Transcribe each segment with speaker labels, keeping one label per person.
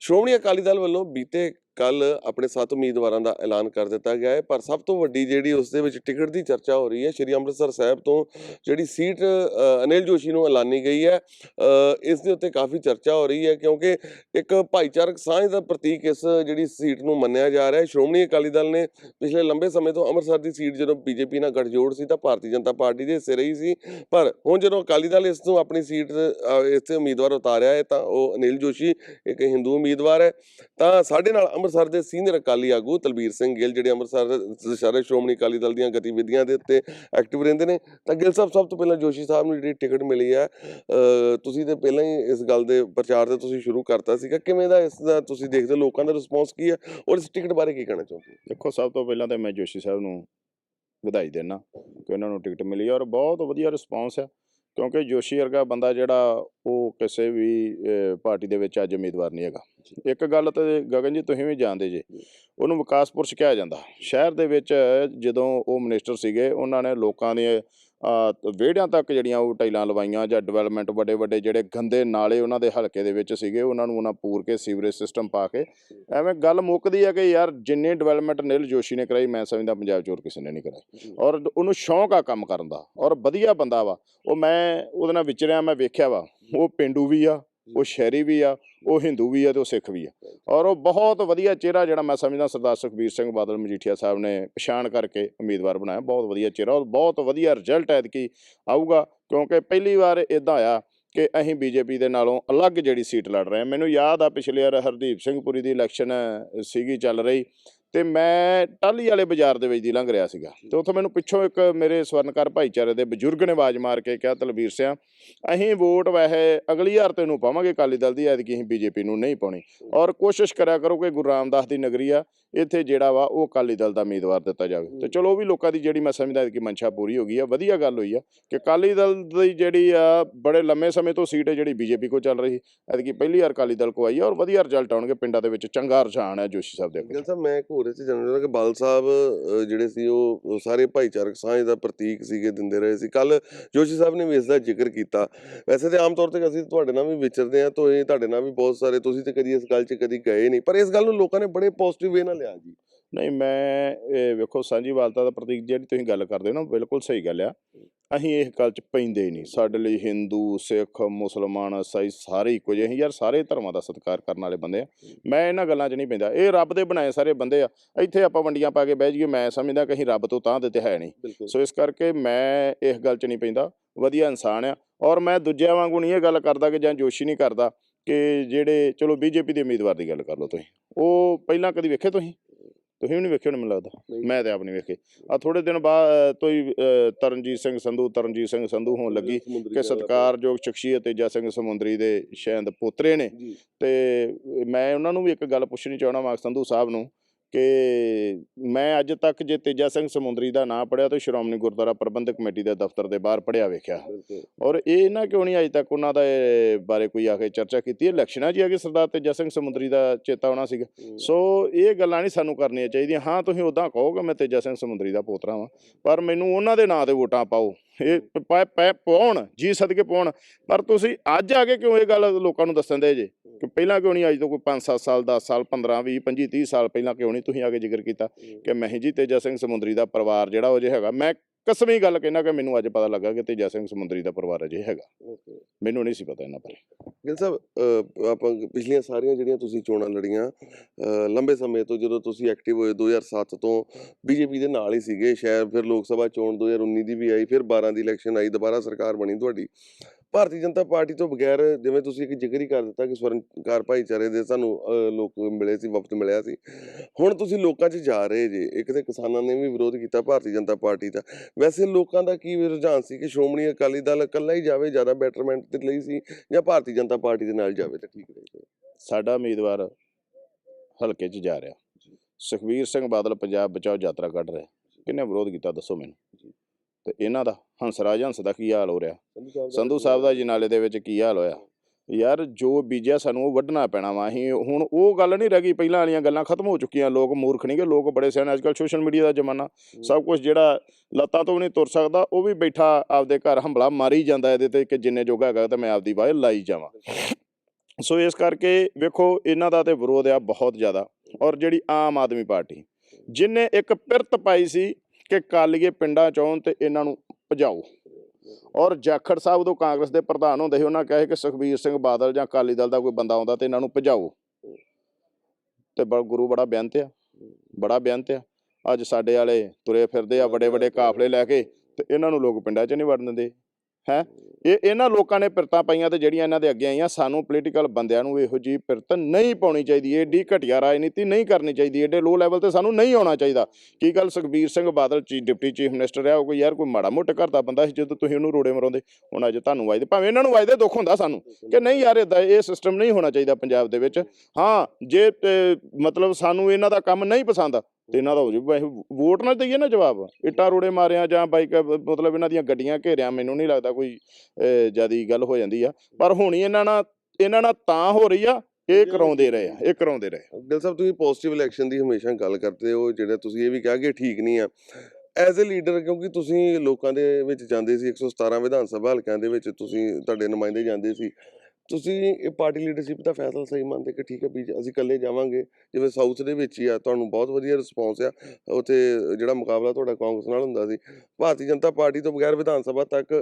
Speaker 1: ਸ਼੍ਰੋਮਣੀ ਅਕਾਲੀ ਦਲ ਵੱਲੋਂ ਬੀਤੇ ਕੱਲ ਆਪਣੇ ਸੱਤ ਉਮੀਦਵਾਰਾਂ ਦਾ ਐਲਾਨ ਕਰ ਦਿੱਤਾ ਗਿਆ ਹੈ, ਪਰ ਸਭ ਤੋਂ ਵੱਡੀ ਜਿਹੜੀ ਉਸ ਦੇ ਵਿੱਚ ਟਿਕਟ ਦੀ ਚਰਚਾ ਹੋ ਰਹੀ ਹੈ, ਸ਼੍ਰੀ ਅੰਮ੍ਰਿਤਸਰ ਸਾਹਿਬ ਤੋਂ ਜਿਹੜੀ ਸੀਟ ਅਨਿਲ ਜੋਸ਼ੀ ਨੂੰ ਐਲਾਨੀ ਗਈ ਹੈ ਇਸ ਦੇ ਉੱਤੇ ਕਾਫੀ ਚਰਚਾ ਹੋ ਰਹੀ ਹੈ, ਕਿਉਂਕਿ ਇੱਕ ਭਾਈਚਾਰਕ ਸਾਂਝ ਦਾ ਪ੍ਰਤੀਕ ਇਸ ਜਿਹੜੀ ਸੀਟ ਨੂੰ ਮੰਨਿਆ ਜਾ ਰਿਹਾ ਹੈ। ਸ਼੍ਰੋਮਣੀ ਅਕਾਲੀ ਦਲ ਨੇ ਪਿਛਲੇ ਲੰਬੇ ਸਮੇਂ ਤੋਂ ਅੰਮ੍ਰਿਤਸਰ ਦੀ ਸੀਟ ਜਦੋਂ ਬੀਜੇਪੀ ਨਾਲ ਗੱਠਜੋੜ ਸੀ ਤਾਂ ਭਾਰਤੀ ਜਨਤਾ ਪਾਰਟੀ ਦੇ ਹਿੱਸੇ ਰਹੀ ਸੀ, ਪਰ ਹੁਣ ਜਦੋਂ ਅਕਾਲੀ ਦਲ ਇਸ ਨੂੰ ਆਪਣੀ ਸੀਟ ਇਸ ਤੇ ਉਮੀਦਵਾਰ ਉਤਾਰਿਆ ਹੈ ਤਾਂ ਉਹ ਅਨਿਲ ਜੋਸ਼ੀ ਇੱਕ ਹਿੰਦੂ ਉਮੀਦਵਾਰ ਹੈ, ਤਾਂ ਸਾਡੇ ਨਾਲ ਅੰਮ੍ਰਿਤਸਰ ਦੇ ਸੀਨੀਅਰ ਅਕਾਲੀ ਆਗੂ ਤਲਬੀਰ ਸਿੰਘ ਗਿੱਲ, ਜਿਹੜੇ ਅੰਮ੍ਰਿਤਸਰ ਸਾਰੇ ਸ਼੍ਰੋਮਣੀ ਅਕਾਲੀ ਦਲ ਦੀਆਂ ਗਤੀਵਿਧੀਆਂ ਦੇ ਉੱਤੇ ਐਕਟਿਵ ਰਹਿੰਦੇ ਨੇ। ਤਾਂ ਗਿੱਲ ਸਾਹਿਬ, ਸਭ ਤੋਂ ਪਹਿਲਾਂ ਜੋਸ਼ੀ ਸਾਹਿਬ ਨੂੰ ਜਿਹੜੀ ਟਿਕਟ ਮਿਲੀ ਹੈ ਤੁਸੀਂ ਤੇ ਪਹਿਲਾਂ ਹੀ ਇਸ ਗੱਲ ਦੇ ਪ੍ਰਚਾਰ ਤੇ ਤੁਸੀਂ ਸ਼ੁਰੂ ਕਰਤਾ ਸੀਗਾ। ਕਿਵੇਂ ਦਾ ਇਸ ਦਾ ਤੁਸੀਂ ਦੇਖਦੇ ਹੋ? ਲੋਕਾਂ ਦਾ ਰਿਸਪੌਂਸ ਕੀ ਹੈ? ਔਰ ਇਸ ਟਿਕਟ ਬਾਰੇ ਕੀ ਕਹਿਣਾ ਚਾਹੁੰਦੇ ਹੋ
Speaker 2: ਦੇਖੋ, ਸਭ ਤੋਂ ਪਹਿਲਾਂ ਤਾਂ ਮੈਂ ਜੋਸ਼ੀ ਸਾਹਿਬ ਨੂੰ ਵਧਾਈ ਦੇਣਾ ਕਿ ਉਹਨਾਂ ਨੂੰ ਟਿਕਟ ਮਿਲੀ ਔਰ ਬਹੁਤ ਵਧੀਆ ਰਿਸਪੌਂਸ ਹੈ। ਕਿਉਂਕਿ ਜੋਸ਼ੀ ਵਰਗਾ ਬੰਦਾ ਜਿਹੜਾ, ਉਹ ਕਿਸੇ ਵੀ ਪਾਰਟੀ ਦੇ ਵਿੱਚ ਅੱਜ ਉਮੀਦਵਾਰ ਨਹੀਂ ਹੈਗਾ। ਇੱਕ ਗੱਲ ਤੇ ਗਗਨ ਜੀ, ਤੁਸੀਂ ਵੀ ਜਾਣਦੇ ਜੇ, ਉਹਨੂੰ ਵਿਕਾਸ ਪੁਰਸ਼ ਕਿਹਾ ਜਾਂਦਾ। ਸ਼ਹਿਰ ਦੇ ਵਿੱਚ ਜਦੋਂ ਉਹ ਮਿਨਿਸਟਰ ਸੀਗੇ, ਉਹਨਾਂ ਨੇ ਲੋਕਾਂ ਦੇ ਵਿਹੜਿਆਂ ਤੱਕ ਜਿਹੜੀਆਂ ਉਹ ਟਾਈਲਾਂ ਲਵਾਈਆਂ ਜਾਂ ਡਿਵੈਲਪਮੈਂਟ ਵੱਡੇ ਵੱਡੇ ਜਿਹੜੇ ਗੰਦੇ ਨਾਲੇ ਉਹਨਾਂ ਦੇ ਹਲਕੇ ਦੇ ਵਿੱਚ ਸੀਗੇ ਉਹਨਾਂ ਨੂੰ ਉਹਨਾਂ ਪੂਰ ਕੇ ਸੀਵਰੇਜ ਸਿਸਟਮ ਪਾ ਕੇ ਐਵੇਂ ਗੱਲ ਮੁੱਕਦੀ ਹੈ ਕਿ ਯਾਰ ਜਿੰਨੀ ਡਿਵੈਲਪਮੈਂਟ ਨਿਲ ਜੋਸ਼ੀ ਨੇ ਕਰਾਈ ਮੈਂ ਸਮਝਦਾ ਪੰਜਾਬ 'ਚ ਹੋਰ ਕਿਸੇ ਨੇ ਨਹੀਂ ਕਰਾਈ। ਔਰ ਉਹਨੂੰ ਸ਼ੌਂਕ ਆ ਕੰਮ ਕਰਨ ਦਾ ਔਰ ਵਧੀਆ ਬੰਦਾ ਵਾ। ਉਹ ਮੈਂ ਉਹਦੇ ਨਾਲ ਵਿਚਰਿਆ ਮੈਂ ਵੇਖਿਆ ਵਾ ਉਹ ਪਿੰਡੂ ਵੀ ਆ ਉਹ ਸ਼ਹਿਰੀ ਵੀ ਆ, ਉਹ ਹਿੰਦੂ ਵੀ ਆ ਤੇ ਉਹ ਸਿੱਖ ਵੀ ਆ। ਔਰ ਉਹ ਬਹੁਤ ਵਧੀਆ ਚਿਹਰਾ ਜਿਹੜਾ ਮੈਂ ਸਮਝਦਾ ਸਰਦਾਰ ਸੁਖਬੀਰ ਸਿੰਘ ਬਾਦਲ ਮਜੀਠੀਆ ਸਾਹਿਬ ਨੇ ਪਛਾਣ ਕਰਕੇ ਉਮੀਦਵਾਰ ਬਣਾਇਆ, ਬਹੁਤ ਵਧੀਆ ਚਿਹਰਾ ਔਰ ਬਹੁਤ ਵਧੀਆ ਰਿਜ਼ਲਟ ਐਤਕੀ ਆਊਗਾ, ਕਿਉਂਕਿ ਪਹਿਲੀ ਵਾਰ ਇਦਾਂ ਹੋਇਆ ਕਿ ਅਸੀਂ ਬੀਜੇਪੀ ਦੇ ਨਾਲੋਂ ਅਲੱਗ ਜਿਹੜੀ ਸੀਟ ਲੜ ਰਹੇ ਹਾਂ। ਮੈਨੂੰ ਯਾਦ ਆ ਪਿਛਲੇ ਵਾਰ ਹਰਦੀਪ ਸਿੰਘ ਪੁਰੀ ਦੀ ਇਲੈਕਸ਼ਨ ਸੀਗੀ ਚੱਲ ਰਹੀ ਤੇ ਮੈਂ ਟਾਹਲੀ ਵਾਲੇ ਬਾਜ਼ਾਰ ਦੇ ਵਿੱਚ ਦੀ ਲੰਘ ਰਿਹਾ ਸੀਗਾ। ਤੇ ਉੱਥੋਂ ਮੈਨੂੰ ਪਿੱਛੋਂ ਇੱਕ ਮੇਰੇ ਸਵਰਨਕਾਰ ਭਾਈਚਾਰੇ ਦੇ ਬਜ਼ੁਰਗ ਨੇ ਆਵਾਜ਼ ਮਾਰ ਕੇ ਕਿਹਾ, ਤਲਵੀਰ ਸਿਆ, ਅਸੀਂ ਵੋਟ ਵੈਸੇ ਅਗਲੀ ਵਾਰ ਤੈਨੂੰ ਪਾਵਾਂਗੇ ਅਕਾਲੀ ਦਲ ਦੀ, ਐਤਕੀ ਅਸੀਂ ਬੀਜੇਪੀ ਨੂੰ ਨਹੀਂ ਪਾਉਣੀ। ਔਰ ਕੋਸ਼ਿਸ਼ ਕਰਿਆ ਕਰੋ ਕਿ ਗੁਰੂ ਰਾਮਦਾਸ ਦੀ ਨਗਰੀ ਆ, ਇੱਥੇ ਜਿਹੜਾ ਵਾ ਉਹ ਅਕਾਲੀ ਦਲ ਦਾ ਉਮੀਦਵਾਰ ਦਿੱਤਾ ਜਾਵੇ। ਤੇ ਚਲੋ ਉਹ ਵੀ ਲੋਕਾਂ ਦੀ ਜਿਹੜੀ ਮੈਂ ਸਮਝਦਾ ਕਿ ਮਨਸ਼ਾ ਪੂਰੀ ਹੋ ਗਈ ਆ, ਵਧੀਆ ਗੱਲ ਹੋਈ ਆ ਕਿ ਅਕਾਲੀ ਦਲ ਦੀ ਜਿਹੜੀ ਆ, ਬੜੇ ਲੰਮੇ ਸਮੇਂ ਤੋਂ ਸੀਟ ਹੈ ਜਿਹੜੀ ਬੀਜੇਪੀ ਕੋ ਚੱਲ ਰਹੀ, ਐਤਕੀ ਪਹਿਲੀ ਵਾਰ ਅਕਾਲੀ ਦਲ ਕੋ ਆਈ ਆ ਔਰ ਵਧੀਆ ਰਿਜ਼ਲਟ ਆਉਣਗੇ ਪਿੰਡਾਂ ਦੇ ਵਿੱਚ, ਚੰਗਾ ਰੁਝਾਨ ਹੈ ਜੋਸ਼ੀ ਸਾਹਿਬ ਦੇ ਅੱਗੇ।
Speaker 1: ਸਾਹਿਬ, ਮੈਂ ਇੱਕ ਹੋਰ 'ਚ ਜਾਣਨਾ ਕਿ ਬਾਲ ਸਾਹਿਬ ਜਿਹੜੇ ਸੀ ਉਹ ਸਾਰੇ ਭਾਈਚਾਰਕ ਸਾਂਝ ਦਾ ਪ੍ਰਤੀਕ ਸੀਗੇ, ਦਿੰਦੇ ਰਹੇ ਸੀ। ਕੱਲ ਜੋਸ਼ੀ ਸਾਹਿਬ ਨੇ ਵੀ ਇਸ ਦਾ ਜ਼ਿਕਰ ਕੀਤਾ। ਵੈਸੇ ਤੇ ਆਮ ਤੌਰ ਤੇ ਅਸੀਂ ਤੁਹਾਡੇ ਨਾਲ ਵੀ ਵਿਚਰਦੇ ਆ ਤਾਂ ਇਹ ਤੁਹਾਡੇ ਨਾਲ ਵੀ ਬਹੁਤ ਸਾਰੇ, ਤੁਸੀਂ ਤੇ ਕਦੀ ਇਸ ਗੱਲ 'ਚ ਕਦੀ ਗਏ ਨਹੀਂ। ਪਰ ਇਸ ਗੱਲ ਨੂੰ ਲੋਕਾਂ ਨੇ ਬੜੇ ਪੋਜ਼ਿਟਿਵ ਵੇ ਨਾਲ ਲਿਆ ਜੀ।
Speaker 2: ਨਹੀਂ, ਮੈਂ, ਇਹ ਵੇਖੋ ਸਾਂਝੀਵਾਲਤਾ ਦਾ ਪ੍ਰਤੀਕ ਜਿਹੜੀ ਤੁਸੀਂ ਗੱਲ ਕਰਦੇ ਹੋ ਨਾ ਬਿਲਕੁਲ ਸਹੀ ਗੱਲ ਆ। ਅਸੀਂ ਇਹ ਗੱਲ 'ਚ ਪੈਂਦੇ ਹੀ ਨਹੀਂ। ਸਾਡੇ ਲਈ ਹਿੰਦੂ ਸਿੱਖ ਮੁਸਲਮਾਨ ਈਸਾਈ ਸਾਰੇ ਇੱਕੋ ਜਿਹੇ। ਅਸੀਂ ਯਾਰ ਸਾਰੇ ਧਰਮਾਂ ਦਾ ਸਤਿਕਾਰ ਕਰਨ ਵਾਲੇ ਬੰਦੇ ਆ। ਮੈਂ ਇਹਨਾਂ ਗੱਲਾਂ 'ਚ ਨਹੀਂ ਪੈਂਦਾ। ਇਹ ਰੱਬ ਦੇ ਬਣਾਏ ਸਾਰੇ ਬੰਦੇ ਆ। ਇੱਥੇ ਆਪਾਂ ਵੰਡੀਆਂ ਪਾ ਕੇ ਬਹਿ ਜਾਈਏ ਮੈਂ ਸਮਝਦਾ ਕਿ ਅਸੀਂ ਰੱਬ ਤੋਂ ਤਾਂ ਦਿੱਤੇ ਹੈ ਨਹੀਂ। ਸੋ ਇਸ ਕਰਕੇ ਮੈਂ ਇਸ ਗੱਲ 'ਚ ਨਹੀਂ ਪੈਂਦਾ। ਵਧੀਆ ਇਨਸਾਨ ਆ। ਔਰ ਮੈਂ ਦੂਜਿਆਂ ਵਾਂਗੂ ਨਹੀਂ ਇਹ ਗੱਲ ਕਰਦਾ ਕਿ ਜਾਂ ਜੋਸ਼ੀ ਨਹੀਂ ਕਰਦਾ ਕਿ ਜਿਹੜੇ ਚਲੋ ਬੀਜੇਪੀ ਦੇ ਉਮੀਦਵਾਰ ਦੀ ਗੱਲ ਕਰ ਲਓ ਤੁਸੀਂ। ਉਹ ਪਹਿਲਾਂ ਕਦੀ ਵੇਖੇ ਤੁਸੀਂ? ਤੁਸੀਂ ਵੀ ਨਹੀਂ ਵੇਖੇ ਮੈਨੂੰ ਲੱਗਦਾ। ਮੈਂ ਤੇ ਆਪ ਨਹੀਂ ਵੇਖੇ ਆ ਥੋੜੇ ਦਿਨ ਬਾਅਦ ਤੋਂ ਹੀ ਤਰਨਜੀਤ ਸਿੰਘ ਸੰਧੂ ਤਰਨਜੀਤ ਸਿੰਘ ਸੰਧੂ ਹੋਣ ਲੱਗੀ ਕਿ। ਸਤਿਕਾਰਯੋਗ ਸ਼ਖਸੀਅਤ ਤੇਜਾ ਸਿੰਘ ਸਮੁੰਦਰੀ ਦੇ ਸ਼ੈਂਦ ਪੋਤਰੇ ਨੇ ਤੇ ਮੈਂ ਉਹਨਾਂ ਨੂੰ ਵੀ ਇੱਕ ਗੱਲ ਪੁੱਛਣੀ ਚਾਹਣਾ ਮਾਕ ਸੰਧੂ ਸਾਹਿਬ ਨੂੰ ਕਿ ਮੈਂ ਅੱਜ ਤੱਕ ਜੇ ਤੇਜਾ ਸਿੰਘ ਸਮੁੰਦਰੀ ਦਾ ਨਾਂ ਪੜਿਆ ਤਾਂ ਸ਼੍ਰੋਮਣੀ ਗੁਰਦੁਆਰਾ ਪ੍ਰਬੰਧਕ ਕਮੇਟੀ ਦੇ ਦਫ਼ਤਰ ਦੇ ਬਾਹਰ ਪੜਿਆ ਵੇਖਿਆ। ਔਰ ਇਹ ਨਾ ਕਿਉਂ ਨਹੀਂ ਅਜੇ ਤੱਕ ਉਹਨਾਂ ਦਾ ਬਾਰੇ ਕੋਈ ਆ ਕੇ ਚਰਚਾ ਕੀਤੀ? ਹੈ ਇਲੈਕਸ਼ਨਾਂ 'ਚ ਹੀ ਆ ਕੇ ਸਰਦਾਰ ਤੇਜਾ ਸਿੰਘ ਸਮੁੰਦਰੀ ਦਾ ਚੇਤਾ ਆਉਣਾ ਸੀਗਾ। ਸੋ ਇਹ ਗੱਲਾਂ ਨਹੀਂ ਸਾਨੂੰ ਕਰਨੀਆਂ ਚਾਹੀਦੀਆਂ। ਹਾਂ ਤੁਸੀਂ ਉਦਾਂ ਕਹੋਗੇ ਮੈਂ ਤੇਜਾ ਸਿੰਘ ਸਮੁੰਦਰੀ ਦਾ ਪੋਤਰਾ ਵਾਂ ਪਰ ਮੈਨੂੰ ਉਹਨਾਂ ਦੇ ਨਾਂ ਤੇ ਵੋਟਾਂ ਪਾਓ। ਇਹ ਪਾਉਣ ਜੀ ਸਦਕੇ ਪਾਉਣ ਪਰ ਤੁਸੀਂ ਅੱਜ ਆ ਕੇ ਕਿਉਂ ਇਹ ਗੱਲ ਲੋਕਾਂ ਨੂੰ ਦੱਸਣ ਦੇ ਜੇ? ਕਿ ਪਹਿਲਾਂ ਕਿਉਂ ਨਹੀਂ ਅੱਜ ਤੋਂ ਕੋਈ 5-7 ਸਾਲ 10 ਸਾਲ 15 20 25 30 ਸਾਲ ਪਹਿਲਾਂ ਕਿਉਂ ਨਹੀਂ ਤੁਸੀਂ ਆ ਕੇ ਜ਼ਿਕਰ ਕੀਤਾ ਕਿ ਮੈਂ ਜੀ ਤੇਜਾ ਸਿੰਘ ਸਮੁੰਦਰੀ ਦਾ ਪਰਿਵਾਰ ਜਿਹੜਾ ਉਹ ਜੇ ਹੈਗਾ। ਮੈਂ ਕਸਮੀ ਗੱਲ ਕਹਿਣਾ ਕਿ ਮੈਨੂੰ ਅੱਜ ਪਤਾ ਲੱਗਾ ਕਿ ਤੇਜਾ ਸਿੰਘ ਸਮੁੰਦਰੀ ਦਾ ਪਰਿਵਾਰ ਅਜੇ ਹੈਗਾ। ਮੈਨੂੰ ਨਹੀਂ ਸੀ ਪਤਾ ਇਹਨਾਂ ਬਾਰੇ।
Speaker 1: ਗਿਲ ਸਾਹਿਬ ਆਪਾਂ ਪਿਛਲੀਆਂ ਸਾਰੀਆਂ ਜਿਹੜੀਆਂ ਤੁਸੀਂ ਚੋਣਾਂ ਲੜੀਆਂ ਲੰਬੇ ਸਮੇਂ ਤੋਂ ਜਦੋਂ ਤੁਸੀਂ ਐਕਟਿਵ ਹੋਏ 2007 ਤੋਂ ਬੀਜੇਪੀ ਦੇ ਨਾਲ ਹੀ ਸੀਗੇ। ਸ਼ਾਇਦ ਫਿਰ ਲੋਕ ਸਭਾ ਚੋਣ 2019 ਦੀ ਵੀ ਆਈ ਫਿਰ 12 ਦੀ ਇਲੈਕਸ਼ਨ ਆਈ ਦੁਬਾਰਾ ਸਰਕਾਰ ਬਣੀ ਤੁਹਾਡੀ। ਭਾਰਤੀ ਜਨਤਾ ਪਾਰਟੀ ਤੋਂ ਬਗੈਰ ਜਿਵੇਂ ਤੁਸੀਂ ਇੱਕ ਜ਼ਿਕਰ ਹੀ ਕਰ ਦਿੱਤਾ ਕਿ ਸਵਰਨਕਾਰ ਭਾਈਚਾਰੇ ਦੇ ਸਾਨੂੰ ਲੋਕ ਮਿਲੇ ਸੀ ਵਫਦ ਮਿਲਿਆ ਸੀ। ਹੁਣ ਤੁਸੀਂ ਲੋਕਾਂ 'ਚ ਜਾ ਰਹੇ ਜੇ ਇੱਕ ਤੇ ਕਿਸਾਨਾਂ ਨੇ ਵੀ ਵਿਰੋਧ ਕੀਤਾ ਭਾਰਤੀ ਜਨਤਾ ਪਾਰਟੀ ਦਾ। ਵੈਸੇ ਲੋਕਾਂ ਦਾ ਕੀ ਰੁਝਾਨ ਸੀ ਕਿ ਸ਼੍ਰੋਮਣੀ ਅਕਾਲੀ ਦਲ ਇਕੱਲਾ ਹੀ ਜਾਵੇ ਜ਼ਿਆਦਾ ਬੈਟਰਮੈਂਟ ਦੇ ਲਈ ਸੀ ਜਾਂ ਭਾਰਤੀ ਜਨਤਾ ਪਾਰਟੀ ਦੇ ਨਾਲ ਜਾਵੇ ਤਾਂ ਠੀਕ ਰਹੇਗਾ
Speaker 2: ਸਾਡਾ ਉਮੀਦਵਾਰ ਹਲਕੇ 'ਚ ਜਾ ਰਿਹਾ। ਸੁਖਬੀਰ ਸਿੰਘ ਬਾਦਲ ਪੰਜਾਬ ਬਚਾਓ ਯਾਤਰਾ ਕੱਢ ਰਿਹਾ। ਕਿਹਨੇ ਵਿਰੋਧ ਕੀਤਾ ਦੱਸੋ ਮੈਨੂੰ? ਤੇ ਇਹਨਾਂ ਦਾ ਹੰਸਰਾਜ ਹੰਸ ਦਾ ਕੀ ਹਾਲ ਹੋ ਰਿਹਾ? ਸੰਧੂ ਸਾਹਿਬ ਦਾ ਜਨਾਲੇ ਦੇ ਵਿੱਚ ਕੀ ਹਾਲ ਹੋਇਆ? ਯਾਰ ਜੋ ਬੀਜਿਆ ਸਾਨੂੰ ਉਹ ਵੱਢਣਾ ਪੈਣਾ ਵਾ ਅਸੀਂ ਹੁਣ ਉਹ ਗੱਲ ਨਹੀਂ ਰਹਿ ਗਈ ਪਹਿਲਾਂ ਵਾਲੀਆਂ ਗੱਲਾਂ ਖਤਮ ਹੋ ਚੁੱਕੀਆਂ ਲੋਕ ਮੂਰਖ ਨਹੀਂਗੇ ਲੋਕ ਬੜੇ ਸਿਆਣੇ ਅੱਜਕੱਲ ਸੋਸ਼ਲ ਮੀਡੀਆ ਦਾ ਜ਼ਮਾਨਾ ਸਭ ਕੁਝ ਜਿਹੜਾ ਲੱਤਾਂ ਤੋਂ ਨਹੀਂ ਤੁਰ ਸਕਦਾ ਉਹ ਵੀ ਬੈਠਾ ਆਪਦੇ ਘਰ ਹੰਬਲਾ ਮਾਰੀ ਜਾਂਦਾ ਇਹਦੇ ਤੇ ਕਿ ਜਿੰਨੇ ਜੋਗਾ ਹੈਗਾ ਤੇ ਮੈਂ ਆਪਦੀ ਵਾਹ ਲਾਈ ਜਾਵਾਂ। ਸੋ ਇਸ ਕਰਕੇ ਵੇਖੋ ਇਹਨਾਂ ਦਾ ਤੇ ਵਿਰੋਧ ਆ ਬਹੁਤ ਜ਼ਿਆਦਾ ਔਰ ਜਿਹੜੀ ਆਮ ਆਦਮੀ ਪਾਰਟੀ ਜਿਨੇ ਇੱਕ ਪਿਰਤ ਪਾਈ ਸੀ ਕਿ ਕਾਲੀਏ ਪਿੰਡਾਂ ਚੋਂ ਤੇ ਇਹਨਾਂ ਨੂੰ ਭਜਾਓ। ਔਰ ਜਾਖੜ ਸਾਹਿਬ ਉਦੋਂ ਕਾਂਗਰਸ ਦੇ ਪ੍ਰਧਾਨ ਹੁੰਦੇ ਸੀ, ਉਹਨਾਂ ਕਹੇ ਕਿ ਸੁਖਬੀਰ ਸਿੰਘ ਬਾਦਲ ਜਾਂ ਅਕਾਲੀ ਦਲ ਦਾ ਕੋਈ ਬੰਦਾ ਆਉਂਦਾ ਤੇ ਇਹਨਾਂ ਨੂੰ ਭਜਾਓ। ਤੇ ਬ- ਗੁਰੂ ਬੜਾ ਬੇਅੰਤ ਆ, ਬੜਾ ਬੇਅੰਤ ਆ। ਅੱਜ ਸਾਡੇ ਵਾਲੇ ਤੁਰੇ ਫਿਰਦੇ ਆ, ਵੱਡੇ ਵੱਡੇ ਕਾਫਲੇ ਲੈ ਕੇ ਤੇ ਇਹਨਾਂ ਨੂੰ ਲੋਕ ਪਿੰਡਾਂ 'ਚ ਨਹੀਂ ਵੜਨ ਦਿੰਦੇ। ਹੈ। ਇਹ, ਇਹਨਾਂ ਲੋਕਾਂ ਨੇ ਪਿਰਤਾਂ ਪਾਈਆਂ ਤੇ ਜਿਹੜੀਆਂ ਇਹਨਾਂ ਦੇ ਅੱਗੇ ਆਈਆਂ, ਸਾਨੂੰ ਪੋਲੀਟੀਕਲ ਬੰਦਿਆਂ ਨੂੰ ਇਹੋ ਜੀ ਪਿਰਤ ਨਹੀਂ ਪਾਉਣੀ ਚਾਹੀਦੀ। ਏਡੀ ਘਟੀਆ ਰਾਜਨੀਤੀ ਨਹੀਂ ਕਰਨੀ ਚਾਹੀਦੀ। ਏਡੇ ਲੋ ਲੈਵਲ ਤੇ ਸਾਨੂੰ ਨਹੀਂ ਆਉਣਾ ਚਾਹੀਦਾ। ਕੀ ਗੱਲ ਸੁਖਬੀਰ ਸਿੰਘ ਬਾਦਲ ਚੀ ਡਿਪਟੀ ਚੀਫ ਮਿਨਿਸਟਰ ਆ ਉਹ ਕੋਈ ਯਾਰ ਕੋਈ ਮਾੜਾ ਮੋਟਾ ਘਰ ਦਾ ਬੰਦਾ ਸੀ ਜਦੋਂ ਤੁਸੀਂ ਉਹਨੂੰ ਰੋੜੇ ਮਰਾਉਂਦੇ। ਹੁਣ ਅੱਜ ਤੁਹਾਨੂੰ ਵਾਜਦੇ ਭਾਵੇਂ ਇਹਨਾਂ ਨੂੰ ਵਾਜਦੇ ਦੁੱਖ ਹੁੰਦਾ ਸਾਨੂੰ ਕਿ ਨਹੀਂ ਯਾਰ ਇਦਾਂ ਇਹ ਸਿਸਟਮ ਨਹੀਂ ਹੋਣਾ ਚਾਹੀਦਾ ਪੰਜਾਬ ਦੇ ਵਿੱਚ। ਹਾਂ, ਜੇ ਮਤਲਬ ਸਾਨੂੰ ਇਹਨਾਂ ਦਾ ਕੰਮ ਨਹੀਂ ਪਸੰਦ ਤੇ ਇਹਨਾਂ ਦਾ ਹੋ ਜੂ ਵੈਸੇ ਵੋਟ ਨਾ ਦਈਏ ਨਾ ਜਵਾਬ। ਇੱਟਾਂ ਰੋੜੇ ਮਾਰਿਆ ਜਾਂ ਬਾਈਕ ਮਤਲਬ ਇਹਨਾਂ ਦੀਆਂ ਗੱਡੀਆਂ ਘੇਰਿਆ, ਮੈਨੂੰ ਨਹੀਂ ਲੱਗਦਾ ਕੋਈ ਜਿਆਦੀ ਗੱਲ ਹੋ ਜਾਂਦੀ ਆ। ਪਰ ਹੋਣੀ ਇਹਨਾਂ ਨਾਲ ਇਹਨਾਂ ਨਾਲ ਤਾਂ ਹੋ ਰਹੀ ਆ, ਇਹ ਕਰਾਉਂਦੇ ਰਹੇ ਆ, ਇਹ ਕਰਾਉਂਦੇ ਰਹੇ
Speaker 1: ਗਿਲ ਸਾਹਿਬ, ਤੁਸੀਂ ਪੋਜ਼ਿਟਿਵ ਇਲੈਕਸ਼ਨ ਦੀ ਹਮੇਸ਼ਾ ਗੱਲ ਕਰਦੇ ਹੋ, ਜਿਹੜਾ ਤੁਸੀਂ ਇਹ ਵੀ ਕਿਹਾ ਕਿ ਠੀਕ ਨਹੀਂ ਆ। ਐਜ਼ ਅ ਲੀਡਰ ਕਿਉਂਕਿ ਤੁਸੀਂ ਲੋਕਾਂ ਦੇ ਵਿੱਚ ਜਾਂਦੇ ਸੀ 117 ਵਿਧਾਨ ਸਭਾ ਹਲਕਿਆਂ ਦੇ ਵਿੱਚ ਤੁਸੀਂ ਤੁਹਾਡੇ ਨੁਮਾਇੰਦੇ ਜਾਂਦੇ ਸੀ। ਤੁਸੀਂ ਇਹ ਪਾਰਟੀ ਲੀਡਰਸ਼ਿਪ ਦਾ ਫੈਸਲਾ ਸਹੀ ਮੰਨਦੇ ਕਿ ਠੀਕ ਹੈ ਵੀ ਅਸੀਂ ਇਕੱਲੇ ਜਾਵਾਂਗੇ, ਜਿਵੇਂ ਸਾਊਥ ਦੇ ਵਿੱਚ ਹੀ ਆ, ਤੁਹਾਨੂੰ ਬਹੁਤ ਵਧੀਆ ਰਿਸਪੌਂਸ ਆ, ਉੱਥੇ ਜਿਹੜਾ ਮੁਕਾਬਲਾ ਤੁਹਾਡਾ ਕਾਂਗਰਸ ਨਾਲ ਹੁੰਦਾ ਸੀ, ਭਾਰਤੀ ਜਨਤਾ ਪਾਰਟੀ ਤੋਂ ਬਗੈਰ ਵਿਧਾਨ ਸਭਾ ਤੱਕ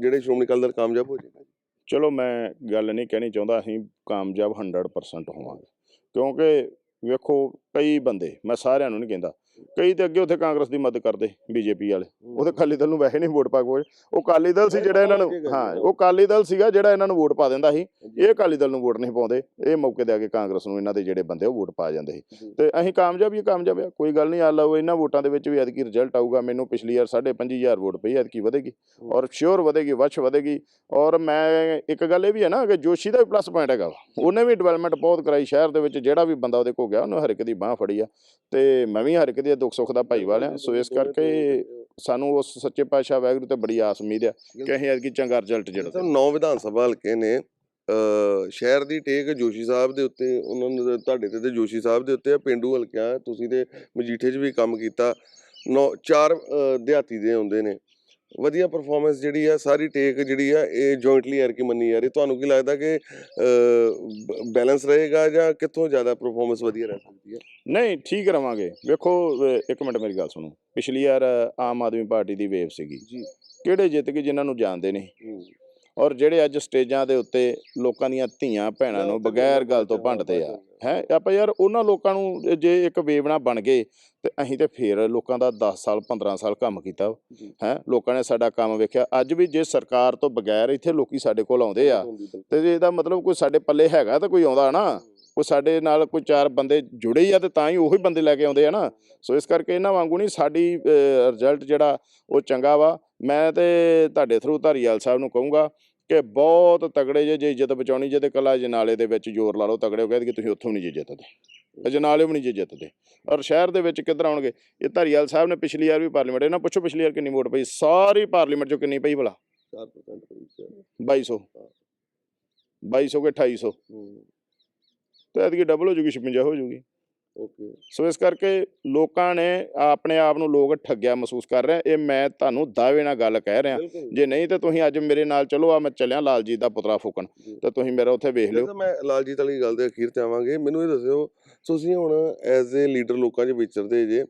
Speaker 1: ਜਿਹੜੇ ਸ਼੍ਰੋਮਣੀ ਅਕਾਲੀ ਦਲ ਕਾਮਯਾਬ ਹੋ ਜਾਏਗਾ
Speaker 2: ਚਲੋ, ਮੈਂ ਗੱਲ ਨਹੀਂ ਕਹਿਣੀ ਚਾਹੁੰਦਾ, ਅਸੀਂ ਕਾਮਯਾਬ 100% ਹੋਵਾਂਗੇ, ਕਿਉਂਕਿ ਵੇਖੋ ਕਈ ਬੰਦੇ, ਮੈਂ ਸਾਰਿਆਂ ਨੂੰ ਨਹੀਂ ਕਹਿੰਦਾ ਕਈ ਤੇ ਅੱਗੇ ਉੱਥੇ ਕਾਂਗਰਸ ਦੀ ਮਦਦ ਕਰਦੇ ਬੀਜੇਪੀ ਵਾਲੇ। ਉਹਦੇ ਅਕਾਲੀ ਦਲ ਨੂੰ ਵੈਸੇ ਨਹੀਂ ਵੋਟ ਪਾ ਕੇ ਉਹ ਅਕਾਲੀ ਦਲ ਸੀ ਜਿਹੜਾ ਇਹਨਾਂ ਨੂੰ ਹਾਂ ਉਹ ਅਕਾਲੀ ਦਲ ਸੀਗਾ ਜਿਹੜਾ ਇਹਨਾਂ ਨੂੰ ਵੋਟ ਪਾ ਦਿੰਦਾ ਸੀ। ਇਹ ਅਕਾਲੀ ਦਲ ਨੂੰ ਵੋਟ ਨਹੀਂ ਪਾਉਂਦੇ। ਇਹ ਮੌਕੇ ਤੇ ਆ ਕੇ ਕਾਂਗਰਸ ਨੂੰ ਇਹਨਾਂ ਦੇ ਜਿਹੜੇ ਬੰਦੇ ਉਹ ਵੋਟ ਪਾ ਜਾਂਦੇ ਸੀ। ਤੇ ਅਸੀਂ ਕਾਮਯਾਬ ਹੀ ਕਾਮਯਾਬ ਆ। ਕੋਈ ਗੱਲ ਨਹੀਂ ਆ ਲਓ ਇਹਨਾਂ ਵੋਟਾਂ ਦੇ ਵਿੱਚ ਵੀ ਐਤਕੀ ਰਿਜ਼ਲਟ ਆਊਗਾ। ਮੈਨੂੰ ਪਿਛਲੀ ਵਾਰ 5500 ਵੋਟ ਪਈ ਐਤਕੀ ਵਧੇਗੀ। ਔਰ ਸ਼ੋਰ ਵਧੇਗੀ ਵਛ ਵਧੇਗੀ। ਔਰ ਮੈਂ ਇੱਕ ਗੱਲ ਇਹ ਵੀ ਹੈ ਨਾ ਕਿ ਜੋਸ਼ੀ ਦਾ ਵੀ ਪਲੱਸ ਪੁਆਇੰਟ ਹੈਗਾ। ਉਹਨੇ ਵੀ ਡਿਵੈਲਪਮੈਂਟ ਬਹੁਤ ਕਰਾਈ ਸ਼ਹਿਰ ਦੇ ਵਿੱਚ। ਜਿਹੜਾ ਵੀ ਬੰਦਾ ਉਹਦੇ ਕੋਲ ਗਿਆ ਉਹਨੇ ਹਰ ਇੱਕ ਦੀ ਬਾਹ ਫੜੀ ਆ। ਤੇ ਮੈਂ ਵੀ ਹਰ ਇੱਕ ਦੀ ਦੁੱਖ ਸੁੱਖ ਦਾ ਭਾਈਵਾਲ ਆ ਸੋ ਇਸ ਕਰਕੇ ਸਾਨੂੰ ਉਸ ਸੱਚੇ ਪਾਤਸ਼ਾਹ ਵਾਹਿਗੁਰੂ ਤੇ ਬੜੀ ਆਸ ਉਮੀਦ ਆ ਕਿ ਅਸੀਂ ਐਤਕੀ ਚੰਗਾ ਰਿਜ਼ਲਟ ਜਿਹੜਾ
Speaker 1: ਨੌ ਵਿਧਾਨ ਸਭਾ ਹਲਕੇ ਨੇ। ਸ਼ਹਿਰ ਦੀ ਟੇਕ ਜੋਸ਼ੀ ਸਾਹਿਬ ਦੇ ਉੱਤੇ ਉਹਨਾਂ ਨੇ ਤੁਹਾਡੇ ਤੇ ਤੇ ਜੋਸ਼ੀ ਸਾਹਿਬ ਦੇ ਉੱਤੇ ਪਿੰਡੂ ਹਲਕਿਆਂ ਤੁਸੀਂ ਤੇ ਮਜੀਠੇ 'ਚ ਵੀ ਕੰਮ ਕੀਤਾ। ਨੌ ਚਾਰ ਦਿਹਾਤੀ ਦੇ ਹੁੰਦੇ ਨੇ। ਵਧੀਆ ਪਰਫਾਰਮੈਂਸ ਜਿਹੜੀ ਆ ਸਾਰੀ ਟੇਕ ਜਿਹੜੀ ਆ ਇਹ ਜੁਆਇੰਟਲੀ ਯਾਰ ਕੀ ਮੰਨੀ ਜਾ ਰਹੀ। ਤੁਹਾਨੂੰ ਕੀ ਲੱਗਦਾ ਕਿ ਬੈਲੈਂਸ ਰਹੇਗਾ ਜਾਂ ਕਿੱਥੋਂ ਜ਼ਿਆਦਾ ਪਰਫਾਰਮੈਂਸ ਵਧੀਆ ਰਹਿ ਸਕਦੀ ਹੈ
Speaker 2: ਨਹੀਂ ਠੀਕ ਰਵਾਂਗੇ। ਵੇਖੋ ਇੱਕ ਮਿੰਟ ਮੇਰੀ ਗੱਲ ਸੁਣੋ। ਪਿਛਲੀ ਵਾਰ ਆਮ ਆਦਮੀ ਪਾਰਟੀ ਦੀ ਵੇਵ ਸੀਗੀ।
Speaker 1: ਜੀ।
Speaker 2: ਕਿਹੜੇ ਜਿੱਤ ਕੇ ਜਿਨ੍ਹਾਂ ਨੂੰ ਜਾਣਦੇ ਨਹੀਂ ਔਰ ਜਿਹੜੇ ਅੱਜ ਸਟੇਜਾਂ ਦੇ ਉੱਤੇ ਲੋਕਾਂ ਦੀਆਂ ਧੀਆਂ ਭੈਣਾਂ ਨੂੰ ਬਗੈਰ ਗੱਲ ਤੋਂ ਭੰਡਦੇ ਆ ਹੈ? ਆਪਾਂ ਯਾਰ ਉਹਨਾਂ ਲੋਕਾਂ ਨੂੰ ਜੇ ਇੱਕ ਵੇਵਣਾ ਬਣ ਗਏ ਤੇ ਅਸੀਂ ਤੇ ਫੇਰ ਲੋਕਾਂ ਦਾ 10 ਸਾਲ 15 ਸਾਲ ਕੰਮ ਕੀਤਾ। ਹੈ? ਲੋਕਾਂ ਨੇ ਸਾਡਾ ਕੰਮ ਵੇਖਿਆ। ਅੱਜ ਵੀ ਜੇ ਸਰਕਾਰ ਤੋਂ ਬਗੈਰ ਇੱਥੇ ਲੋਕੀ ਸਾਡੇ ਕੋਲ ਆਉਂਦੇ ਆ ਤੇ ਇਹਦਾ ਮਤਲਬ ਕੋਈ ਸਾਡੇ ਪੱਲੇ ਹੈਗਾ ਤਾਂ ਕੋਈ ਆਉਂਦਾ ਨਾ। ਕੋਈ ਸਾਡੇ ਨਾਲ ਕੋਈ ਚਾਰ ਬੰਦੇ ਜੁੜੇ ਆ ਤੇ ਤਾਂ ਹੀ ਉਹੀ ਬੰਦੇ ਲੈ ਕੇ ਆਉਂਦੇ ਆ ਨਾ। ਸੋ ਇਸ ਕਰਕੇ ਇਹਨਾਂ ਵਾਂਗੂ ਨਹੀਂ ਸਾਡੀ ਰਿਜ਼ਲਟ ਜਿਹੜਾ ਉਹ ਚੰਗਾ ਵਾ। ਮੈਂ ਤੇ ਤੁਹਾਡੇ ਥਰੂ ਧਾਰੀਵਾਲ ਸਾਹਿਬ ਨੂੰ ਕਹੂੰਗਾ ਕਿ ਬਹੁਤ ਤਗੜੇ ਜੇ ਜੇ ਇੱਜ਼ਤ ਬਚਾਉਣੀ ਜੇ ਤੇ ਕੱਲਾ ਜਨਾਲੇ ਦੇ ਵਿੱਚ ਜ਼ੋਰ ਲਾ ਲਓ ਤਗੜੇ ਹੋ ਗਏ ਕਿ ਤੁਸੀਂ ਉੱਥੋਂ ਨਹੀਂ ਜੇ ਜਿੱਤਦੇ। ਅਜਨਾਲੇ ਵੀ ਨਹੀਂ ਜੇ ਜਿੱਤਦੇ। ਔਰ ਸ਼ਹਿਰ ਦੇ ਵਿੱਚ ਕਿੱਧਰ ਆਉਣਗੇ? ਇਹ ਧਾਰੀਵਾਲ ਸਾਹਿਬ ਨੇ ਪਿਛਲੀ ਵਾਰ ਵੀ ਪਾਰਲੀਮੈਂਟ ਇਹਨਾਂ ਪੁੱਛੋ ਪਿਛਲੀ ਵਾਰ ਕਿੰਨੀ ਵੋਟ ਪਈ? ਸਾਰੀ ਪਾਰਲੀਮੈਂਟ ਚੋਂ ਕਿੰਨੀ ਪਈ ਭਲਾ? 2200 2200 ਕੇ 2800 ਤੇ ਐਤਕੀ ਡਬਲ ਹੋ ਜੂਗੀ 56 ਹੋ ਜੂਗੀ।
Speaker 1: ਓਕੇ
Speaker 2: ਸੋ ਇਸ ਕਰਕੇ ਲੋਕਾਂ ਨੇ ਆਪਣੇ ਆਪ ਨੂੰ ਲੋਕ ਠੱਗਿਆ ਮਹਿਸੂਸ ਕਰ ਰਹੇ। ਇਹ ਮੈਂ ਤੁਹਾਨੂੰ ਦਾਅਵੇ ਨਾਲ ਗੱਲ ਕਹਿ ਰਿਹਾ। ਜੇ ਨਹੀਂ ਤੇ ਤੁਸੀਂ ਅੱਜ ਮੇਰੇ ਨਾਲ ਚਲੋ ਆ ਮੈਂ ਚੱਲਿਆ ਲਾਲਜੀਤ ਦਾ ਪੁਤਲਾ ਫੂਕਣ। ਤੇ ਤੁਸੀਂ ਮੇਰਾ ਉੱਥੇ ਵੇਖ ਲਿਓ।
Speaker 1: ਮੈਂ ਲਾਲਜੀਤ ਵਾਲੀ ਗੱਲ ਦੇ ਅਖੀਰ ਤੇ ਆਵਾਂਗੇ। ਮੈਨੂੰ ਇਹ ਦੱਸਿਓ ਤੁਸੀਂ ਹੁਣ ਐਜ਼ ਏ ਲੀਡਰ ਲੋਕਾਂ 'ਚ ਵਿਚਰਦੇ ਜੇ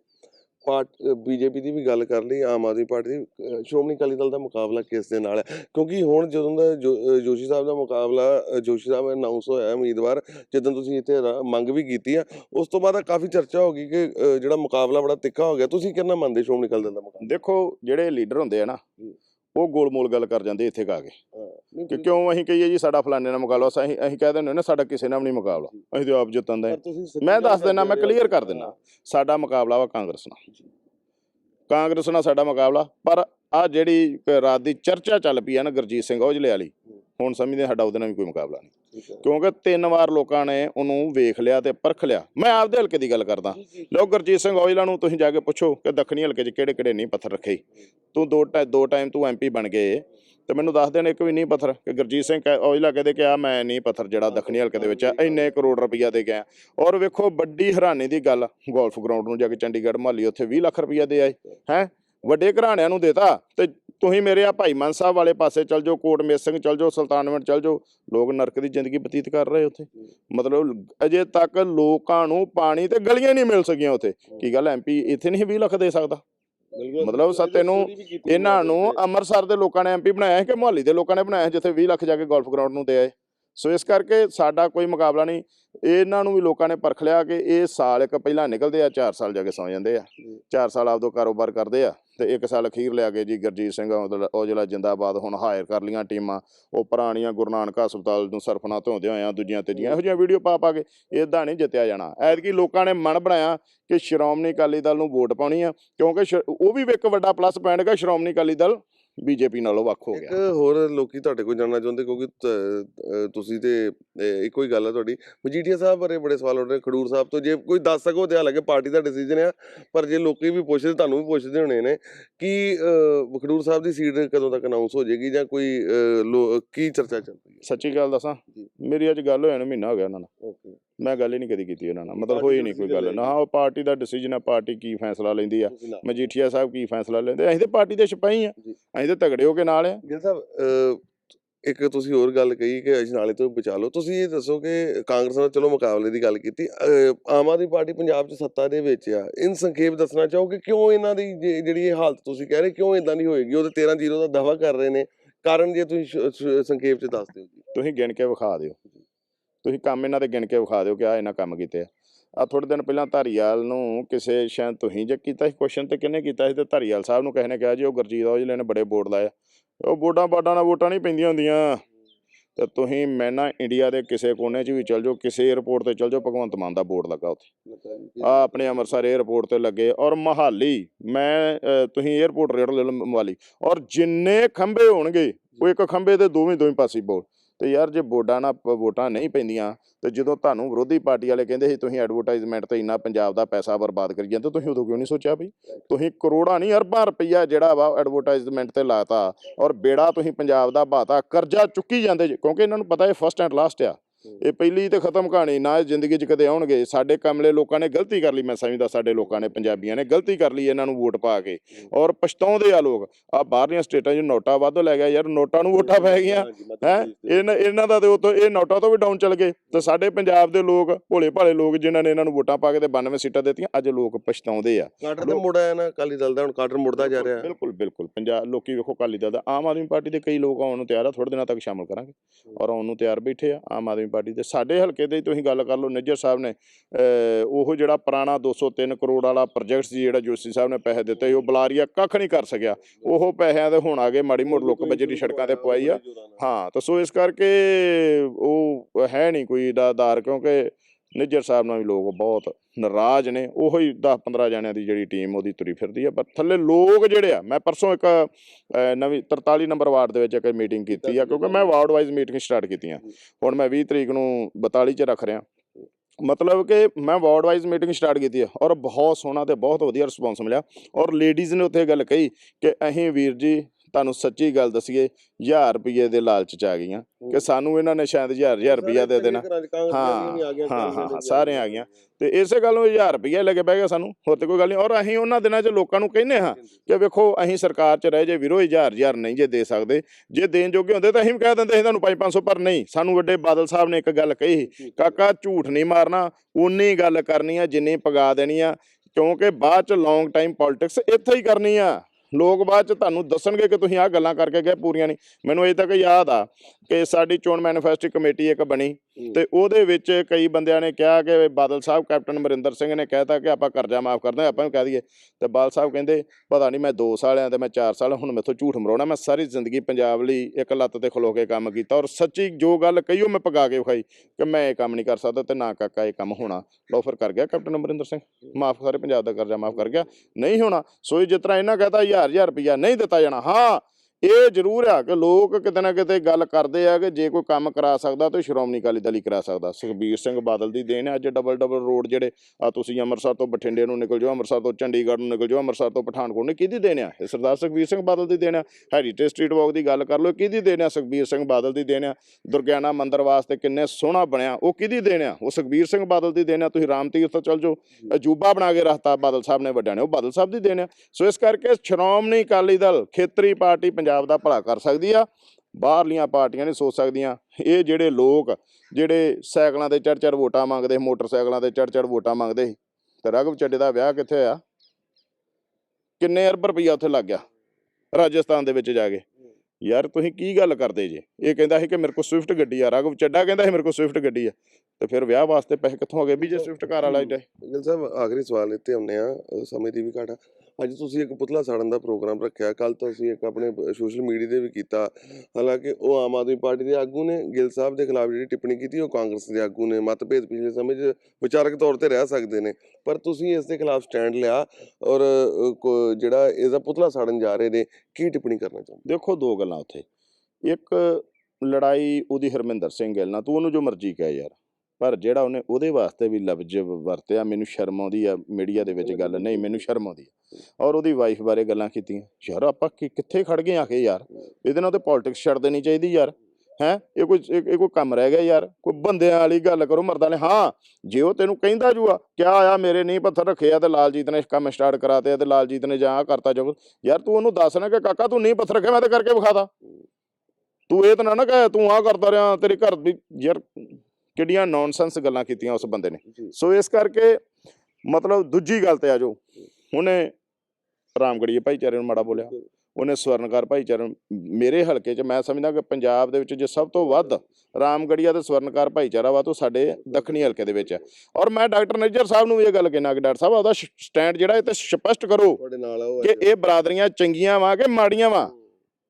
Speaker 1: ਪਾਰਟ ਬੀਜੇਪੀ ਦੀ ਵੀ ਗੱਲ ਕਰ ਲਈ ਆਮ ਆਦਮੀ ਪਾਰਟੀ ਦੀ ਅਹ ਸ਼੍ਰੋਮਣੀ ਅਕਾਲੀ ਦਲ ਦਾ ਮੁਕਾਬਲਾ ਕਿਸ ਦੇ ਨਾਲ ਹੈ? ਕਿਉਂਕਿ ਹੁਣ ਜਦੋਂ ਦਾ ਜੋ- ਅਹ ਜੋਸ਼ੀ ਸਾਹਿਬ ਦਾ ਮੁਕਾਬਲਾ ਅਹ ਜੋਸ਼ੀ ਸਾਹਿਬ ਅਨਾਉਂਸ ਹੋਇਆ ਉਮੀਦਵਾਰ ਜਦੋਂ ਤੁਸੀਂ ਇੱਥੇ ਰਾ- ਮੰਗ ਵੀ ਕੀਤੀ ਆ ਉਸ ਤੋਂ ਬਾਅਦ ਕਾਫੀ ਚਰਚਾ ਹੋ ਗਈ ਕਿ ਅਹ ਜਿਹੜਾ ਮੁਕਾਬਲਾ ਬੜਾ ਤਿੱਖਾ ਹੋ ਗਿਆ। ਤੁਸੀਂ ਕਿੰਨਾ ਮੰਨਦੇ ਸ਼੍ਰੋਮਣੀ ਅਕਾਲੀ ਦਲ ਦਾ ਮੁਕਾਬਲਾ?
Speaker 2: ਦੇਖੋ ਜਿਹੜੇ ਲੀਡਰ ਹੁੰਦੇ ਆ ਨਾ
Speaker 1: ਜੀ।
Speaker 2: ਉਹ ਗੋਲ-ਮੋਲ ਗੱਲ ਕਰ ਜਾਂਦੇ ਇੱਥੇ ਕਾ ਕੇ। ਕਿ ਕਿਉਂ ਅਸੀਂ ਕਹੀਏ ਜੀ ਸਾਡਾ ਫਲਾਣੇ ਨਾਲ ਮੁਕਾਬਲਾ ਅਸੀਂ ਅਸੀਂ ਕਹਿ ਦਿੰਦੇ ਨਾ ਸਾਡਾ ਕਿਸੇ ਨਾਲ ਵੀ ਨਹੀਂ ਮੁਕਾਬਲਾ। ਅਸੀਂ ਤੇ ਆਪ ਜਿੱਤਣ ਦੇ ਮੈਂ ਦੱਸ ਦਿੰਦਾ ਮੈਂ। ਕਲੀਅਰ ਕਰ ਦਿੰਦਾ। ਸਾਡਾ ਮੁਕਾਬਲਾ ਵਾ ਕਾਂਗਰਸ ਨਾਲ। ਕਾਂਗਰਸ ਨਾਲ ਸਾਡਾ ਮੁਕਾਬਲਾ ਪਰ ਆ ਜਿਹੜੀ ਰਾਤ ਦੀ ਚਰਚਾ ਚੱਲ ਪਈ ਆ ਨਾ ਗੁਰਜੀਤ ਸਿੰਘ ਔਜਲੇ ਵਾਲੀ ਹੁਣ ਸਮਝਦੇ ਸਾਡਾ ਉਹਦੇ ਨਾਲ ਵੀ ਕੋਈ ਮੁਕਾਬਲਾ ਨਹੀਂ। ਕਿਉਂਕਿ ਤਿੰਨ ਵਾਰ ਲੋਕਾਂ ਨੇ ਉਹਨੂੰ ਵੇਖ ਲਿਆ ਤੇ ਪਰਖ ਲਿਆ। ਮੈਂ ਆਪਦੇ ਹਲਕੇ ਦੀ ਗੱਲ ਕਰਦਾ।
Speaker 1: ਜੀ, ਜੀ,
Speaker 2: ਲੋ ਗੁਰਜੀਤ ਸਿੰਘ ਔਜਲਾ ਨੂੰ ਤੁਸੀਂ ਜਾ ਕੇ ਪੁੱਛੋ ਕਿ ਦੱਖਣੀ ਹਲਕੇ 'ਚ ਕਿਹੜੇ ਕਿਹੜੇ ਨਹੀਂ ਪੱਥਰ ਰੱਖੇ। ਤੂੰ ਦੋ ਟਾ- ਦੋ ਟਾਈਮ ਤੂੰ ਐਮਪੀ ਬਣ ਗਏ। ਤੇ ਮੈਨੂੰ ਦੱਸ ਦੇਣ ਇੱਕ ਵੀ ਨਹੀਂ ਪੱਥਰ ਕਿ ਗੁਰਜੀਤ ਸਿੰਘ ਔਜਲਾ ਕਹਦੇ ਕਿ ਆ ਮੈਂ ਨਹੀਂ ਪੱਥਰ ਜਿਹੜਾ ਦੱਖਣੀ ਹਲਕੇ ਦੇ ਵਿੱਚ ਆ ਇੰਨੇ ਕਰੋੜ ਰੁਪਈਆ ਦੇ ਗਿਆ ਔਰ ਵੇਖੋ ਵੱਡੀ ਹੈਰਾਨੀ ਦੀ ਗੱਲ ਗੋਲਫ ਗਰਾਊਂਡ ਨੂੰ ਜਾ ਕੇ ਚੰਡੀਗੜ੍ਹ ਮਹੱਲੀ ਉੱਥੇ 20 ਲੱਖ ਰੁਪਈਆ ਦੇ ਆਏ। ਹੈ? ਵੱਡੇ ਘਰਾਣਿਆਂ ਨੂੰ ਦੇਤਾ ਤੇ ਤੁਸੀਂ ਮੇਰੇ ਆ ਭਾਈ ਮਾਨ ਸਾਹਿਬ ਵਾਲੇ ਪਾਸੇ ਚੱਲ ਜਾਓ, ਕੋਟ ਮੇਰ ਸਿੰਘ ਚੱਲ ਜਾਓ, ਸੁਲਤਾਨਵਿੰਡ ਚੱਲ ਜਾਓ, ਲੋਕ ਨਰਕ ਦੀ ਜ਼ਿੰਦਗੀ ਬਤੀਤ ਕਰ ਰਹੇ ਉੱਥੇ। ਮਤਲਬ ਅਜੇ ਤੱਕ ਲੋਕਾਂ ਨੂੰ ਪਾਣੀ ਤੇ ਗਲੀਆਂ ਨਹੀਂ ਮਿਲ ਸਕੀਆਂ ਉੱਥੇ। ਕੀ ਗੱਲ ਐਮਪੀ ਇੱਥੇ ਨਹੀਂ 20 ਲੱਖ ਦੇ ਸਕਦਾ? ਮਤਲਬ ਸੱਤੇ ਨੂੰ ਇਹਨਾਂ ਨੂੰ ਅੰਮ੍ਰਿਤਸਰ ਦੇ ਲੋਕਾਂ ਨੇ ਐਮਪੀ ਬਣਾਇਆ ਹੈ ਕਿ ਮੁਹਾਲੀ ਦੇ ਲੋਕਾਂ ਨੇ ਬਣਾਇਆ ਹੈ ਜਿੱਥੇ 20 ਲੱਖ ਜਾ ਕੇ ਗੋਲਫ ਗਰਾਊਂਡ ਨੂੰ ਦੇ ਆਏ? ਸੋ ਇਸ ਕਰਕੇ ਸਾਡਾ ਕੋਈ ਮੁਕਾਬਲਾ ਨਹੀਂ। ਇਹਨਾਂ ਨੂੰ ਵੀ ਲੋਕਾਂ ਨੇ ਪਰਖ ਲਿਆ ਕਿ ਇਹ ਸਾਲ ਇੱਕ ਪਹਿਲਾਂ ਨਿਕਲਦੇ ਆ 4 ਸਾਲ ਜਾ ਕੇ ਸੌ ਜਾਂਦੇ ਆ। 4 ਸਾਲ ਆਪਦੋ ਕਾਰੋਬਾਰ ਕਰਦੇ ਆ ਤੇ ਇੱਕ ਸਾਲ ਅਖੀਰ ਲਿਆ ਕੇ ਜੀ ਗੁਰਜੀਤ ਸਿੰਘ ਔਜਲਾ- ਔਜਲਾ ਜਿੰਦਾਬਾਦ ਹੁਣ ਹਾਇਰ ਕਰ ਲੀਆਂ ਟੀਮਾਂ। ਉਹ ਪੁਰਾਣੀਆਂ ਗੁਰੂ ਨਾਨਕ ਹਸਪਤਾਲ ਨੂੰ ਸਰਫਣਾ ਧੋਂਦੇ ਹੋਏ ਆ ਦੂਜੀਆਂ ਤੀਜੀਆਂ ਇਹੋ ਜਿਹੀਆਂ ਵੀਡੀਓ ਪਾ ਪਾ ਕੇ ਇਦਾਂ ਨਹੀਂ ਜਿੱਤਿਆ ਜਾਣਾ। ਐਤਕੀ ਲੋਕਾਂ ਨੇ ਮਨ ਬਣਾਇਆ ਕਿ ਸ਼੍ਰੋਮਣੀ ਅਕਾਲੀ ਦਲ ਨੂੰ ਵੋਟ ਪਾਉਣੀ ਆ ਕਿਉਂਕਿ ਉਹ ਵੀ ਇੱਕ ਵੱਡਾ ਪਲੱਸ ਪੁਆਇੰਟ ਹੈ ਸ਼੍ਰੋਮਣੀ ਅਕਾਲੀ ਦਲ। ਬੀਜੇਪੀ ਨਾਲੋਂ ਵੱਖ ਹੋ
Speaker 1: ਇੱਕ
Speaker 2: ਗਿਆ
Speaker 1: ਹੋਰ ਲੋਕੀ ਤੁਹਾਡੇ ਕੋਲ ਜਾਣਨਾ ਚਾਹੁੰਦੇ ਕਿਉਂਕਿ ਤ- ਅ, ਤੁਸੀਂ ਤੇ ਅ, ਇੱਕੋ ਹੀ ਗੱਲ ਹੈ ਤੁਹਾਡੀ। ਮਜੀਠੀਆ ਸਾਹਿਬ ਬਾਰੇ ਬੜੇ ਸਵਾਲ ਉੱਠ ਰਹੇ ਖਡੂਰ ਸਾਹਿਬ ਤੋਂ ਜੇ ਕੋਈ ਦੱਸ ਸਕੋ ਤੇ ਹਾਲਾਂਕਿ ਪਾਰਟੀ ਦਾ ਡਿਸੀਜਨ ਆ ਪਰ ਜੇ ਲੋਕੀ ਵੀ ਪੁੱਛਦੇ ਤੁਹਾਨੂੰ ਵੀ ਪੁੱਛਦੇ ਹੋਣੇ ਨੇ ਕਿ ਅ, ਖਡੂਰ ਸਾਹਿਬ ਦੀ ਸੀਟ ਕਦੋਂ ਤੱਕ ਅਨਾਉਂਸ ਹੋ ਜਾਏਗੀ ਜਾਂ ਕੋਈ ਅ, ਲੋ- ਕੀ ਚਰਚਾ ਚੱਲ ਰਹੀ ਹੈ?
Speaker 2: ਸੱਚੀ ਗੱਲ ਦੱਸਾਂ। ਮੇਰੀ ਅੱਜ ਗੱਲ ਹੋਇਆ ਨੂੰ ਮਹੀਨਾ ਹੋ ਗਿਆ ਉਹਨਾਂ ਨਾਲ।
Speaker 1: ਓਕੇ।
Speaker 2: ਮੈਂ ਗੱਲ ਹੀ ਨਹੀਂ ਕਦੀ ਕੀਤੀ ਉਹਨਾਂ ਨਾਲ। ਮਤਲਬ ਹੋਈ ਨਹੀਂ ਕੋਈ ਗੱਲ ਨਾ ਉਹ ਪਾਰਟੀ ਦਾ ਡਿਸੀਜਨ ਹੈ ਪਾਰਟੀ ਕੀ ਫੈਸਲਾ ਲੈਂਦੀ ਆ ਮਜੀਠੀਆ ਸਾਹਿਬ ਕੀ ਫੈਸਲਾ ਲੈਂਦੇ ਅਸੀਂ ਤੇ ਪਾਰਟੀ ਦੇ ਸਿਪਾਹੀ ਆ। ਅਸੀਂ ਤੇ ਤਗੜੇ ਹੋ ਕੇ ਨਾਲ ਆ।
Speaker 1: ਗਿਲ ਸਾਹਿਬ ਇੱਕ ਤੁਸੀਂ ਹੋਰ ਗੱਲ ਕਹੀ ਕਿ ਅਜਨਾਲੇ ਤੋਂ ਬਚਾ ਲਓ। ਤੁਸੀਂ ਇਹ ਦੱਸੋ ਕਿ ਕਾਂਗਰਸ ਨਾਲ ਚਲੋ ਮੁਕਾਬਲੇ ਦੀ ਗੱਲ ਕੀਤੀ। ਆਮ ਆਦਮੀ ਪਾਰਟੀ ਪੰਜਾਬ 'ਚ ਸੱਤਾ ਦੇ ਵਿੱਚ ਆ। ਇਨ ਸੰਖੇਪ ਦੱਸਣਾ ਚਾਹੋਗੇ ਕਿਉਂ ਇਹਨਾਂ ਦੀ ਜਿਹੜੀ ਇਹ ਹਾਲਤ ਤੁਸੀਂ ਕਹਿ ਰਹੇ ਕਿਉਂ ਇਦਾਂ ਦੀ ਹੋਏਗੀ? ਉਹ ਤੇ 13-0 ਦਾ ਦਾਵਾ ਕਰ ਰਹੇ ਨੇ। ਕਾਰਨ ਜੇ ਤੁਸੀਂ ਸੰਖੇਪ 'ਚ ਦੱਸ ਦਿਓ ਜੀ।
Speaker 2: ਤੁਸੀਂ ਗਿਣ ਕੇ ਵਿਖਾ ਦਿਓ। ਤੁਸੀਂ ਕੰਮ ਇਹਨਾਂ ਦੇ ਗਿਣ ਕੇ ਵਿਖਾ ਦਿਓ ਕਿ ਆ ਇਹਨਾਂ ਕੰਮ ਕੀਤੇ ਆ। ਆ ਥੋੜੇ ਦਿਨ ਪਹਿਲਾਂ ਧਾਰੀਵਾਲ ਨੂੰ ਕਿਸੇ ਸ਼ਾਇਦ ਤੁਸੀਂ ਜੇ ਕੀਤਾ ਸੀ ਕੁਐਸਚਨ ਤੇ ਕਿਹਨੇ ਕੀਤਾ ਸੀ ਤੇ ਧਾਰੀਵਾਲ ਸਾਹਿਬ ਨੂੰ ਕਿਸੇ ਨੇ ਕਿਹਾ ਜੀ ਉਹ ਗੁਰਜੀਤ ਔਜਲੇ ਨੇ ਬੜੇ ਬੋਰਡ ਲਾਇਆ ਉਹ ਬੋਰਡਾਂ ਬਾਡਾਂ ਨਾਲ ਵੋਟਾਂ ਨਹੀਂ ਪੈਂਦੀਆਂ ਹੁੰਦੀਆਂ। ਤੇ ਤੁਸੀਂ ਮੈਨਾ ਇੰਡੀਆ ਦੇ ਕਿਸੇ ਕੋਨੇ 'ਚ ਵੀ ਚਲ ਜਾਓ, ਕਿਸੇ 에어ਪੋਰਟ ਤੇ ਚਲ ਜਾਓ, ਭਗਵੰਤ ਮਾਨ ਦਾ ਬੋਰਡ ਲੱਗਾ ਉੱਥੇ। ਆ ਆਪਣੇ ਅੰਮ੍ਰਿਤਸਰ 에어ਪੋਰਟ ਤੇ ਲੱਗੇ ਔਰ ਮਹਾਲੀ, ਮੈਂ ਤੁਸੀਂ 에어ਪੋਰਟ ਰੇਟ ਲੈ ਲਓ ਮਹਾਲੀ। ਔਰ ਜਿੰਨੇ ਖੰਭੇ ਹੋਣਗੇ, ਉਹ ਇੱਕ ਖੰਭੇ ਤੇ ਦੋਵੇਂ ਦੋਵੇਂ ਪਾਸੇ ਬੋਰਡ ਤੇ ਯਾਰ ਜੇ ਬੋਰਡਾਂ ਨਾਲ ਪ- ਵੋਟਾਂ ਨਹੀਂ ਪੈਂਦੀਆਂ, ਤੇ ਜਦੋਂ ਤੁਹਾਨੂੰ ਵਿਰੋਧੀ ਪਾਰਟੀ ਵਾਲੇ ਕਹਿੰਦੇ ਸੀ, ਤੁਸੀਂ ਐਡਵਰਟਾਈਜ਼ਮੈਂਟ ਤੇ ਇੰਨਾ ਪੰਜਾਬ ਦਾ ਪੈਸਾ ਬਰਬਾਦ ਕਰੀ ਜਾਂਦੇ ਤੁਸੀਂ ਉਦੋਂ ਕਿਉਂ ਨਹੀਂ ਸੋਚਿਆ ਵੀ ਤੁਸੀਂ ਕਰੋੜਾਂ ਨਹੀਂ ਅਰਬਾਂ ਰੁਪਈਆ ਜਿਹੜਾ ਵਾ ਐਡਵਰਟਾਈਜ਼ਮੈਂਟ ਤੇ ਲਾਤਾ, ਔਰ ਬੇੜਾ ਤੁਸੀਂ ਪੰਜਾਬ ਦਾ ਬਾਤਾ ਕਰਜ਼ਾ ਚੁੱਕੀ ਜਾਂਦੇ ਜੇ, ਕਿਉਂਕਿ ਇਹਨਾਂ ਨੂੰ ਪਤਾ ਇਹ ਫਸਟ ਐਂਡ ਲਾਸਟ ਆ। ਇਹ ਪਹਿਲੀ ਤੇ ਖਤਮ ਕਹਾਣੀ ਨਾ ਇਹ ਜ਼ਿੰਦਗੀ 'ਚ ਕਦੇ ਆਉਣਗੇ। ਸਾਡੇ ਕਮਲੇ ਲੋਕਾਂ ਨੇ ਗਲਤੀ ਕਰ ਲਈ ਮੈਂ ਸਮਝਦਾ ਸਾਡੇ ਲੋਕਾਂ ਨੇ ਪੰਜਾਬੀਆਂ ਨੇ ਗਲਤੀ ਕਰ ਲਈ ਇਹਨਾਂ ਨੂੰ ਵੋਟ ਪਾ ਕੇ। ਔਰ ਪਛਤਾਉਂਦੇ ਆ ਲੋਕ। ਆ ਬਾਹਰਲੀਆਂ ਸਟੇਟਾਂ 'ਚ ਨੋਟਾ ਵੱਧ ਲੈ ਗਿਆ ਯਾਰ ਨੋਟਾਂ ਨੂੰ ਵੋਟਾਂ ਪੈ ਗਈਆਂ। ਹੈ? ਇਹਨਾਂ ਇਹਨਾਂ ਦਾ ਤੇ ਉਹ ਤੋਂ ਇਹ ਨੋਟਾਂ ਤੋਂ ਵੀ ਡਾਊਨ ਚਲ ਗਏ। ਤੇ ਸਾਡੇ ਪੰਜਾਬ ਦੇ ਲੋਕ ਭੋਲੇ ਭਾਲੇ ਲੋਕ ਜਿਨ੍ਹਾਂ ਨੇ ਇਹਨਾਂ ਨੂੰ ਵੋਟਾਂ ਪਾ ਕੇ ਤੇ 92 ਸੀਟਾਂ ਦਿੱਤੀਆਂ ਅੱਜ ਲੋਕ ਪਛਤਾਉਂਦੇ ਆ।
Speaker 1: ਕਾਟਰ ਤੇ ਮੁੜ ਆਇਆ ਨਾ ਅਕਾਲੀ ਦਲ ਦਾ ਹੁਣ ਕਾਟਰ ਮੁੜਦਾ ਜਾ ਰਿਹਾ।
Speaker 2: ਬਿਲਕੁਲ ਬਿਲਕੁਲ ਪੰਜਾਬ ਲੋਕੀ ਵੇਖੋ ਅਕਾਲੀ ਦਲ ਦਾ ਆਮ ਆਦਮੀ ਪਾਰਟੀ ਦੇ ਕਈ ਲੋਕ ਆਉਣ ਨੂੰ ਤਿਆਰ ਆ ਥੋੜੇ ਦਿਨਾਂ ਤੱਕ ਸ਼ਾਮਲ ਕਰਾਂਗੇ। ਔਰ ਆਉਣ ਨੂੰ ਤਿਆਰ ਬੈਠੇ ਆ ਆਮ ਆਦਮੀ ਬਾਡੀ ਦੇ ਸਾਡੇ ਹਲਕੇ ਦੇ ਹੀ ਤੁਸੀਂ ਗੱਲ ਕਰ ਲਓ ਨਿੱਜਰ ਸਾਹਿਬ ਨੇ ਉਹ ਜਿਹੜਾ ਪੁਰਾਣਾ 203 ਕਰੋੜ ਵਾਲਾ ਪ੍ਰੋਜੈਕਟ ਸੀ ਜਿਹੜਾ ਜੋਸ਼ੀ ਸਾਹਿਬ ਨੇ ਪੈਸੇ ਦਿੱਤੇ ਸੀ, ਉਹ ਬਲਾਰੀਆ ਕੱਖ ਨਹੀਂ ਕਰ ਸਕਿਆ। ਉਹ ਪੈਸਿਆਂ ਦੇ ਹੁਣ ਆ ਗਏ ਮਾੜੀ ਮੋੜ ਲੁੱਕ ਬਜਰੀ ਸੜਕਾਂ ਤੇ ਪਵਾਈ ਆ। ਹਾਂ ਤਾਂ ਸੋ ਇਸ ਕਰਕੇ ਉਹ ਹੈ ਨਹੀਂ ਕੋਈ ਦਾ ਆਧਾਰ ਕਿਉਂਕਿ ਨਿੱਜਰ ਸਾਹਿਬ ਨਾਲ ਵੀ ਲੋਕ ਬਹੁਤ ਨਾਰਾਜ਼ ਨੇ। ਉਹੋ ਹੀ 10 15 ਜਣਿਆਂ ਦੀ ਜਿਹੜੀ ਟੀਮ ਉਹਦੀ ਤੁਰੀ ਫਿਰਦੀ ਆ। ਪਰ ਥੱਲੇ ਲੋਕ ਜਿਹੜੇ ਆ, ਮੈਂ ਪਰਸੋਂ ਇੱਕ ਨਵੀਂ 43 ਨੰਬਰ ਵਾਰਡ ਦੇ ਵਿੱਚ ਇੱਕ ਮੀਟਿੰਗ ਕੀਤੀ ਆ, ਕਿਉਂਕਿ ਮੈਂ ਵਾਰਡ ਵਾਈਜ਼ ਮੀਟਿੰਗ ਸਟਾਰਟ ਕੀਤੀਆਂ। ਹੁਣ ਮੈਂ 20 ਤਰੀਕ ਨੂੰ 42 ਚ ਰੱਖ ਰਿਹਾ। ਮਤਲਬ ਕਿ ਮੈਂ ਵਾਰਡ ਵਾਈਜ਼ ਮੀਟਿੰਗ ਸਟਾਰਟ ਕੀਤੀ ਆ ਔਰ ਬਹੁਤ ਸੋਹਣਾ ਤੇ ਬਹੁਤ ਵਧੀਆ ਰਿਸਪੌਂਸ ਮਿਲਿਆ। ਔਰ ਲੇਡੀਜ਼ ਨੇ ਉੱਥੇ ਗੱਲ ਕਹੀ ਕਿ ਅਸੀਂ ਵੀਰ ਜੀ ਤੁਹਾਨੂੰ ਸੱਚੀ ਗੱਲ ਦਸੀਏ 1000 ਰੁਪਏ ਦੇ ਲਾਲਚ ਚ ਆ ਗਈਆਂ। ਕਿ ਸਾਨੂੰ ਇਹਨਾਂ ਨੇ ਸ਼ਾਇਦ 1000 1000 ਰੁਪਇਆ ਦੇ ਦੇਣਾ। ਹਾਂ ਹਾਂ ਹਾਂ ਸਾਰੇ ਆ ਗਈਆਂ। ਤੇ ਇਸੇ ਗੱਲ ਨੂੰ 1000 ਰੁਪਇਆ ਲੈ ਕੇ ਬਹਿ ਗਿਆ ਸਾਨੂੰ ਹੋਰ ਤੇ ਕੋਈ ਗੱਲ ਨਹੀਂ। ਔਰ ਅਸੀਂ ਉਹਨਾਂ ਦਿਨਾਂ 'ਚ ਲੋਕਾਂ ਨੂੰ ਕਹਿੰਨੇ ਹਾਂ ਕਿ ਵੇਖੋ ਅਸੀਂ ਸਰਕਾਰ 'ਚ ਰਹਿ ਜੇ ਵੀਰੋ 1000 1000 ਨਹੀਂ ਜੇ ਦੇ ਸਕਦੇ। ਜੇ ਦੇਣ ਜੋਗੇ ਹੁੰਦੇ ਤਾਂ ਅਸੀਂ ਵੀ ਕਹਿ ਦਿੰਦੇ ਸੀ ਤੁਹਾਨੂੰ 5 500 ਪਰ ਨਹੀਂ। ਸਾਨੂੰ ਵੱਡੇ ਬਾਦਲ ਸਾਹਿਬ ਨੇ ਇੱਕ ਗੱਲ ਕਹੀ ਕਾਕਾ ਝੂਠ ਨਹੀਂ ਮਾਰਨਾ ਉਨੀ ਗੱਲ ਕਰਨੀ ਆ ਜਿੰਨੀ ਪਗਾ ਦੇਣੀ ਆ। ਕਿਉਂਕਿ ਬਾਅਦ ਚ ਲੌਂਗ ਟਾਈਮ ਪੋਲਿਟਿਕਸ ਇੱਥੇ ਹੀ ਕਰਨੀ ਆ। ਲੋਕ ਬਾਅਦ ਚ ਤੁਹਾਨੂੰ ਦੱਸਣਗੇ ਕਿ ਤੁਸੀਂ ਆਹ ਗੱਲਾਂ ਕਰਕੇ ਗਏ ਪੂਰੀਆਂ ਨਹੀਂ। ਮੈਨੂੰ ਅਜੇ ਤੱਕ ਯਾਦ ਆ ਕਿ ਸਾਡੀ ਚੋਣ ਮੈਨੀਫੈਸਟੋ ਕਮੇਟੀ ਇੱਕ ਬਣੀ। ਤੇ ਉਹਦੇ ਵਿੱਚ ਕਈ ਬੰਦਿਆਂ ਨੇ ਕਿਹਾ ਕਿ ਬਾਦਲ ਸਾਹਿਬ ਕੈਪਟਨ ਅਮਰਿੰਦਰ ਸਿੰਘ ਨੇ ਕਹਿਤਾ ਕਿ ਆਪਾਂ ਕਰਜ਼ਾ ਮਾਫ ਕਰਦੇ ਆਪਾਂ ਵੀ ਕਹਿ ਦਈਏ। ਤੇ ਬਾਦਲ ਸਾਹਿਬ ਕਹਿੰਦੇ ਪਤਾ ਨਹੀਂ ਮੈਂ 2 ਸਾਲ ਆ ਤੇ ਮੈਂ 4 ਸਾਲ ਹੁਣ ਮੈਥੋਂ ਝੂਠ ਮਰਾਉਣਾ ਮੈਂ ਸਾਰੀ ਜ਼ਿੰਦਗੀ ਪੰਜਾਬ ਲਈ ਇੱਕ ਲੱਤ ਤੇ ਖਲੋ ਕੇ ਕੰਮ ਕੀਤਾ ਔਰ ਸੱਚੀ ਜੋ ਗੱਲ ਕਹੀ ਉਹ ਮੈਂ ਪਗਾ ਕੇ ਵਿਖਾਈ ਕਿ ਮੈਂ ਇਹ ਕੰਮ ਨਹੀਂ ਕਰ ਸਕਦਾ ਤੇ ਨਾ ਕਾਕਾ ਇਹ ਕੰਮ ਹੋਣਾ। ਫਿਰ ਕਰ ਗਿਆ ਕੈਪਟਨ ਅਮਰਿੰਦਰ ਸਿੰਘ। ਮਾਫ ਸਾਰੇ ਪੰਜਾਬ ਦਾ ਕਰਜ਼ਾ ਮਾਫ ਕਰ ਗਿਆ। ਨਹੀਂ ਹੋਣਾ। ਸੋ ਇਹ ਜਿਸ ਤਰ੍ਹਾਂ ਇਹਨਾਂ ਕਹਤਾ ਹਜ਼ਾਰ ਹਜ਼ਾਰ ਰੁਪਈਆ ਨਹੀਂ ਦਿੱਤਾ ਜਾਣਾ। ਹਾਂ ਇਹ ਜ਼ਰੂਰ ਆ ਕਿ ਲੋਕ ਕਿਤੇ ਨਾ ਕਿਤੇ ਗੱਲ ਕਰਦੇ ਆ ਕਿ ਜੇ ਕੋਈ ਕੰਮ ਕਰਾ ਸਕਦਾ ਤਾਂ ਸ਼੍ਰੋਮਣੀ ਅਕਾਲੀ ਦਲ ਹੀ ਕਰਾ ਸਕਦਾ। ਸੁਖਬੀਰ ਸਿੰਘ ਬਾਦਲ ਦੀ ਦੇਣ ਹੈ ਅੱਜ ਡਬਲ ਡਬਲ ਰੋਡ ਜਿਹੜੇ ਆ ਤੁਸੀਂ ਅੰਮ੍ਰਿਤਸਰ ਤੋਂ ਬਠਿੰਡੇ ਨੂੰ ਨਿਕਲ ਜਾਓ, ਅੰਮ੍ਰਿਤਸਰ ਤੋਂ ਚੰਡੀਗੜ੍ਹ ਨੂੰ ਨਿਕਲ ਜਾਓ, ਅੰਮ੍ਰਿਤਸਰ ਤੋਂ ਪਠਾਨਕੋਟ ਨੂੰ ਕਿਹਦੀ ਦੇਣ ਆ? ਇਹ ਸਰਦਾਰ ਸੁਖਬੀਰ ਸਿੰਘ ਬਾਦਲ ਦੀ ਦੇਣ ਆ। ਹੈਰੀਟੇਜ ਸਟਰੀਟ ਵਾਕ ਦੀ ਗੱਲ ਕਰ ਲਓ ਕਿਹਦੀ ਦੇਣ ਆ? ਸੁਖਬੀਰ ਸਿੰਘ ਬਾਦਲ ਦੀ ਦੇਣ ਆ। ਦੁਰਗਿਆਨਾ ਮੰਦਿਰ ਵਾਸਤੇ ਕਿੰਨੇ ਸੋਹਣਾ ਬਣਿਆ, ਉਹ ਕਿਹਦੀ ਦੇਣ ਆ? ਉਹ ਸੁਖਬੀਰ ਸਿੰਘ ਬਾਦਲ ਦੀ ਦੇਣ ਆ, ਤੁਸੀਂ ਰਾਮ ਤੀਰਥ ਤੋਂ ਚੱਲ ਜਾਓ। ਅਜੂਬਾ ਬਣਾ ਕੇ ਰੱਖਤਾ ਬਾਦਲ ਸਾਹਿਬ ਨੇ, ਵੱਡਿਆਂ ਨੇ, ਉਹ ਬਾਦਲ ਸਾਹਿਬ ਦੀ ਦੇਣ ਆ। ਸੋ ਇਸ ਕਰਕੇ ਸ਼੍ਰੋਮਣੀ ਅਕਾਲੀ ਦਲ ਖੇਤਰੀ ਪਾਰਟੀ, ਪੰਜਾਬ ਦਾ ਭਲਾ ਕਰ ਸਕਦੀ ਆ, ਬਾਹਰਲੀਆਂ ਪਾਰਟੀਆਂ ਨਹੀਂ ਸੋਚ ਸਕਦੀਆਂ। ਇਹ ਜਿਹੜੇ ਲੋਕ, ਜਿਹੜੇ ਸਾਈਕਲਾਂ ਤੇ ਚੜ ਚੜ ਵੋਟਾਂ ਮੰਗਦੇ, ਮੋਟਰਸਾਈਕਲਾਂ ਤੇ ਚੜ ਚੜ ਵੋਟਾਂ ਮੰਗਦੇ, ਤੇ ਰਘਵ ਚੱਡੇ ਦਾ ਵਿਆਹ ਕਿੱਥੇ ਹੋਇਆ? ਕਿੰਨੇ ਅਰਬ ਰੁਪਈਆ ਉੱਥੇ ਲੱਗ ਗਿਆ, ਰਾਜਸਥਾਨ ਦੇ ਵਿੱਚ ਜਾ ਕੇ। ਯਾਰ ਤੁਸੀਂ ਕੀ ਗੱਲ ਕਰਦੇ ਜੇ? ਇਹ ਕਹਿੰਦਾ ਸੀ ਕਿ ਮੇਰੇ ਕੋਲ ਸਵਿਫਟ ਗੱਡੀ ਆ, ਰਘਵ ਚੱਡਾ ਕਹਿੰਦਾ ਸੀ ਮੇਰੇ ਕੋਲ ਸਵਿਫਟ ਗੱਡੀ ਆ, ਤੇ ਫਿਰ ਵਿਆਹ ਵਾਸਤੇ ਪੈਸੇ ਕਿੱਥੋਂ ਆ ਗਏ ਵੀ ਜੇ ਸਵਿਫਟ ਕਾਰ ਵਾਲਾ ਏਡਾ
Speaker 1: ਗਿਲ ਸਾਹਿਬ, ਆਖਰੀ ਸਵਾਲ ਇੱਥੇ ਆਉਂਦੇ ਆ ਸਮੇਂ ਦੀ ਵੀ ਘਾਟ ਆ। ਅੱਜ ਤੁਸੀਂ ਇੱਕ ਪੁਤਲਾ ਸਾੜਨ ਦਾ ਪ੍ਰੋਗਰਾਮ ਰੱਖਿਆ ਕੱਲ ਅਸੀਂ ਇੱਕ ਆਪਣੇ ਸੋਸ਼ਲ ਮੀਡੀਆ ਤੇ ਵੀ ਕੀਤਾ। ਹਾਲਾਂਕਿ ਉਹ ਆਮ ਆਦਮੀ ਪਾਰਟੀ ਦੇ ਆਗੂ ਨੇ, ਗਿੱਲ ਸਾਹਿਬ ਦੇ ਖਿਲਾਫ ਜਿਹੜੀ ਟਿੱਪਣੀ ਕੀਤੀ, ਉਹ ਕਾਂਗਰਸ ਦੇ ਆਗੂ ਨੇ। ਮਤਭੇਦ ਪਿਛਲੇ ਸਮੇਂ 'ਚ ਵਿਚਾਰਕ ਤੌਰ ਤੇ ਰਹਿ ਸਕਦੇ ਨੇ। ਪਰ ਤੁਸੀਂ ਇਸ ਦੇ ਖਿਲਾਫ ਸਟੈਂਡ ਲਿਆ ਔਰ ਜਿਹੜਾ ਇਸ ਦਾ ਪੁਤਲਾ ਸਾੜਨ ਜਾ ਰਹੇ ਨੇ, ਕੀ ਟਿੱਪਣੀ ਕਰਨਾ ਚਾਹੁੰਦੇ?
Speaker 2: ਦੇਖੋ ਦੋ ਗੱਲਾਂ ਉੱਥੇ। ਇੱਕ ਲੜਾਈ ਉਹਦੀ ਹਰਮਿੰਦਰ ਸਿੰਘ ਗਿੱਲ ਨਾਲ, ਤੂੰ ਉਹਨੂੰ ਜੋ ਮਰਜ਼ੀ ਕਹੇ ਯਾਰ। ਪਰ ਜਿਹੜਾ ਉਹਨੇ ਉਹਦੇ ਵਾਸਤੇ ਵੀ ਲਫ਼ਜ਼ ਵਰਤਿਆ, ਮੈਨੂੰ ਸ਼ਰਮ ਆਉਂਦੀ ਆ ਮੀਡੀਆ ਦੇ ਵਿੱਚ ਗੱਲ। ਨਹੀਂ, ਮੈਨੂੰ ਸ਼ਰਮ ਆਉਂਦੀ ਆ। ਔਰ ਉਹਦੀ ਵਾਈਫ ਬਾਰੇ ਗੱਲਾਂ ਕੀਤੀਆਂ। ਯਾਰ ਆਪਾਂ ਕਿ- ਕਿੱਥੇ ਖੜ ਗਏ ਆ ਕੇ ਯਾਰ? ਇਹਦੇ ਨਾਲ ਤੇ ਪੋਲਿਟਿਕਸ ਛੱਡ ਦੇਣੀ ਚਾਹੀਦੀ ਯਾਰ। ਹੈ? ਇਹ ਕੋਈ ਇਹ ਕੋਈ ਕੰਮ ਰਹਿ ਗਿਆ ਯਾਰ। ਕੋਈ ਬੰਦਿਆਂ ਵਾਲੀ ਗੱਲ ਕਰੋ, ਮਰਦਾਂ ਨੇ ਹਾਂ, ਜੇ ਉਹ ਤੈਨੂੰ ਕਹਿੰਦਾ ਜੂਆ, ਕਿਆ ਆਇਆ ਮੇਰੇ ਨਹੀਂ ਪੱਥਰ ਰੱਖੇ ਆ ਤੇ ਲਾਲਜੀਤ ਨੇ ਕੰਮ ਸਟਾਰਟ ਕਰਾਤੇ ਆ ਤੇ ਲਾਲਜੀਤ ਨੇ ਜਾਂ ਆਹ ਕਰਤਾ ਜੋ ਯਾਰ ਤੂੰ ਉਹਨੂੰ ਦੱਸ ਨਾ ਕਿ, ਕਾਕਾ, ਤੂੰ ਨਹੀਂ ਪੱਥਰ ਰੱਖਿਆ, ਮੈਂ ਤਾਂ ਕਰਕੇ ਵਿਖਾਦਾ ਤੂੰ ਇਹ ਤਾਂ ਨਾ ਨਾ ਕਹੇ, ਤੂੰ ਆ ਕਰਦਾ ਰਿਹਾ, ਤੇਰੇ ਘਰ ਦੀ ਯਾਰ ਕਿਹੜੀਆਂ ਨੌਨਸੈਂਸ ਗੱਲਾਂ ਕੀਤੀਆਂ ਉਸ ਬੰਦੇ ਨੇ।
Speaker 1: ਜੀ।
Speaker 2: ਸੋ ਇਸ ਕਰਕੇ ਮਤਲਬ ਦੂਜੀ ਗੱਲ ਤੇ ਆ ਜਾਓ। ਉਹਨੇ ਰਾਮਗੜੀਏ ਭਾਈਚਾਰੇ ਨੂੰ ਮਾੜਾ ਬੋਲਿਆ। ਉਹਨੇ ਸਵਰਨਕਾਰ ਭਾਈਚਾਰੇ ਮੇਰੇ ਹਲਕੇ 'ਚ ਮੈਂ ਸਮਝਦਾ ਕਿ ਪੰਜਾਬ ਦੇ ਵਿੱਚ ਜੇ ਸਭ ਤੋਂ ਵੱਧ ਰਾਮਗੜੀਆ ਤੇ ਸਵਰਨਕਾਰ ਭਾਈਚਾਰਾ ਵਾ ਤਾਂ ਸਾਡੇ ਦੱਖਣੀ ਹਲਕੇ ਦੇ ਵਿੱਚ ਹੈ ਔਰ ਮੈਂ ਡਾਕਟਰ ਨਜਰ ਸਾਹਿਬ ਨੂੰ ਵੀ ਇਹ ਗੱਲ ਕਹਿਣਾ ਕਿ ਡਾਕਟਰ ਸਾਹਿਬ ਉਹਦਾ ਸਟੈਂਡ ਜਿਹੜਾ ਇਹ ਤੇ ਸਪਸ਼ਟ ਕਰੋ ਕਿ ਇਹ ਬਰਾਦਰੀਆਂ ਚੰਗੀਆਂ ਵਾ ਕਿ ਮਾੜੀਆਂ ਵਾ।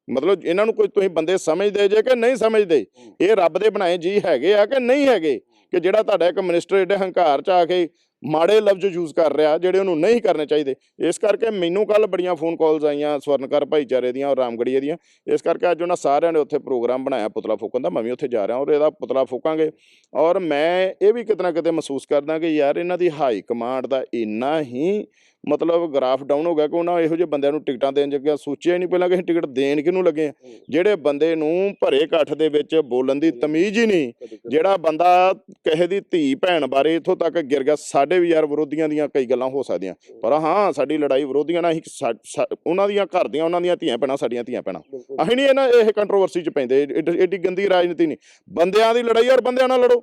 Speaker 2: ਮਤਲਬ ਇਹਨਾਂ ਨੂੰ ਕੋਈ ਤੁਸੀਂ ਬੰਦੇ ਸਮਝਦੇ ਜੇ ਕਿ ਨਹੀਂ ਸਮਝਦੇ? ਇਹ ਰੱਬ ਦੇ ਬਣਾਏ ਜੀ ਹੈਗੇ ਆ ਕਿ ਨਹੀਂ ਹੈਗੇ? ਕਿ ਜਿਹੜਾ ਤੁਹਾਡਾ ਇੱਕ ਮਿਨਿਸਟਰ ਏਡੇ ਹੰਕਾਰ ਚ ਆ ਕੇ ਮਾੜੇ ਲਫ਼ਜ਼ ਯੂਜ਼ ਕਰ ਰਿਹਾ, ਜਿਹੜੇ ਉਹਨੂੰ ਨਹੀਂ ਕਰਨੇ ਚਾਹੀਦੇ। ਇਸ ਕਰਕੇ ਮੈਨੂੰ ਕੱਲ ਬੜੀਆਂ ਫੋਨ ਕਾਲਸ ਆਈਆਂ ਸਵਰਨਕਰ ਭਾਈਚਾਰੇ ਦੀਆਂ ਔਰ ਰਾਮਗੜੀਏ ਦੀਆਂ। ਇਸ ਕਰਕੇ ਅੱਜ ਉਹਨਾਂ ਸਾਰਿਆਂ ਨੇ ਉੱਥੇ ਪ੍ਰੋਗਰਾਮ ਬਣਾਇਆ ਪੁਤਲਾ ਫੂਕਣ ਦਾ। ਮੈਂ ਵੀ ਉੱਥੇ ਜਾ ਰਿਹਾ ਔਰ ਇਹਦਾ ਪੁਤਲਾ ਫੂਕਾਂਗੇ। ਔਰ ਮੈਂ ਇਹ ਵੀ ਕਿਤੇ ਨਾ ਕਿਤੇ ਮਹਿਸੂਸ ਕਰਦਾ ਕਿ ਯਾਰ ਇਹਨਾਂ ਦੀ ਹਾਈ ਕਮਾਂਡ ਦਾ ਇੰਨਾ ਹੀ ਮਤਲਬ ਗ੍ਰਾਫ ਡਾਊਨ ਹੋ ਗਿਆ ਕਿ ਉਹਨਾਂ ਇਹੋ ਜਿਹੇ ਬੰਦਿਆਂ ਨੂੰ ਟਿਕਟਾਂ ਦੇਣ ਜੱਗਿਆ ਸੋਚਿਆ ਹੀ ਨਹੀਂ ਪਹਿਲਾਂ ਕਿ ਅਸੀਂ ਟਿਕਟ ਦੇਣ ਕਿਹਨੂੰ ਲੱਗੇ ਹਾਂ। ਜਿਹੜੇ ਬੰਦੇ ਨੂੰ ਭਰੇ ਇਕੱਠ ਦੇ ਵਿੱਚ ਬੋਲਣ ਦੀ ਤਮੀਜ਼ ਹੀ ਨਹੀਂ ਜਿਹੜਾ ਬੰਦਾ ਕਿਸੇ ਦੀ ਧੀ ਭੈਣ ਬਾਰੇ ਇਥੋਂ ਤੱਕ ਗਿਰ ਗਿਆ ਸਾਡੇ ਵੀ ਯਾਰ ਵਿਰੋਧੀਆਂ ਦੀਆਂ ਕਈ ਗੱਲਾਂ ਹੋ ਸਕਦੀਆਂ। ਪਰ ਹਾਂ ਸਾਡੀ ਲੜਾਈ ਵਿਰੋਧੀਆਂ ਨਾਲ ਹੀ ਸਾ- ਸਾ- ਉਹਨਾਂ ਦੀਆਂ ਘਰ ਦੀਆਂ ਉਹਨਾਂ ਦੀਆਂ ਧੀਆਂ ਭੈਣਾਂ ਸਾਡੀਆਂ ਧੀਆਂ ਭੈਣਾਂ। ਅਸੀਂ ਨਹੀਂ ਇਹਨਾਂ ਇਹ ਕੰਟਰੋਵਰਸੀ 'ਚ ਪੈਂਦੇ ਏਡੀ ਗੰਦੀ ਰਾਜਨੀਤੀ ਨਹੀਂ। ਬੰਦਿਆਂ ਦੀ ਲੜਾਈ ਔਰ ਬੰਦਿਆਂ ਨਾਲ ਲੜੋ।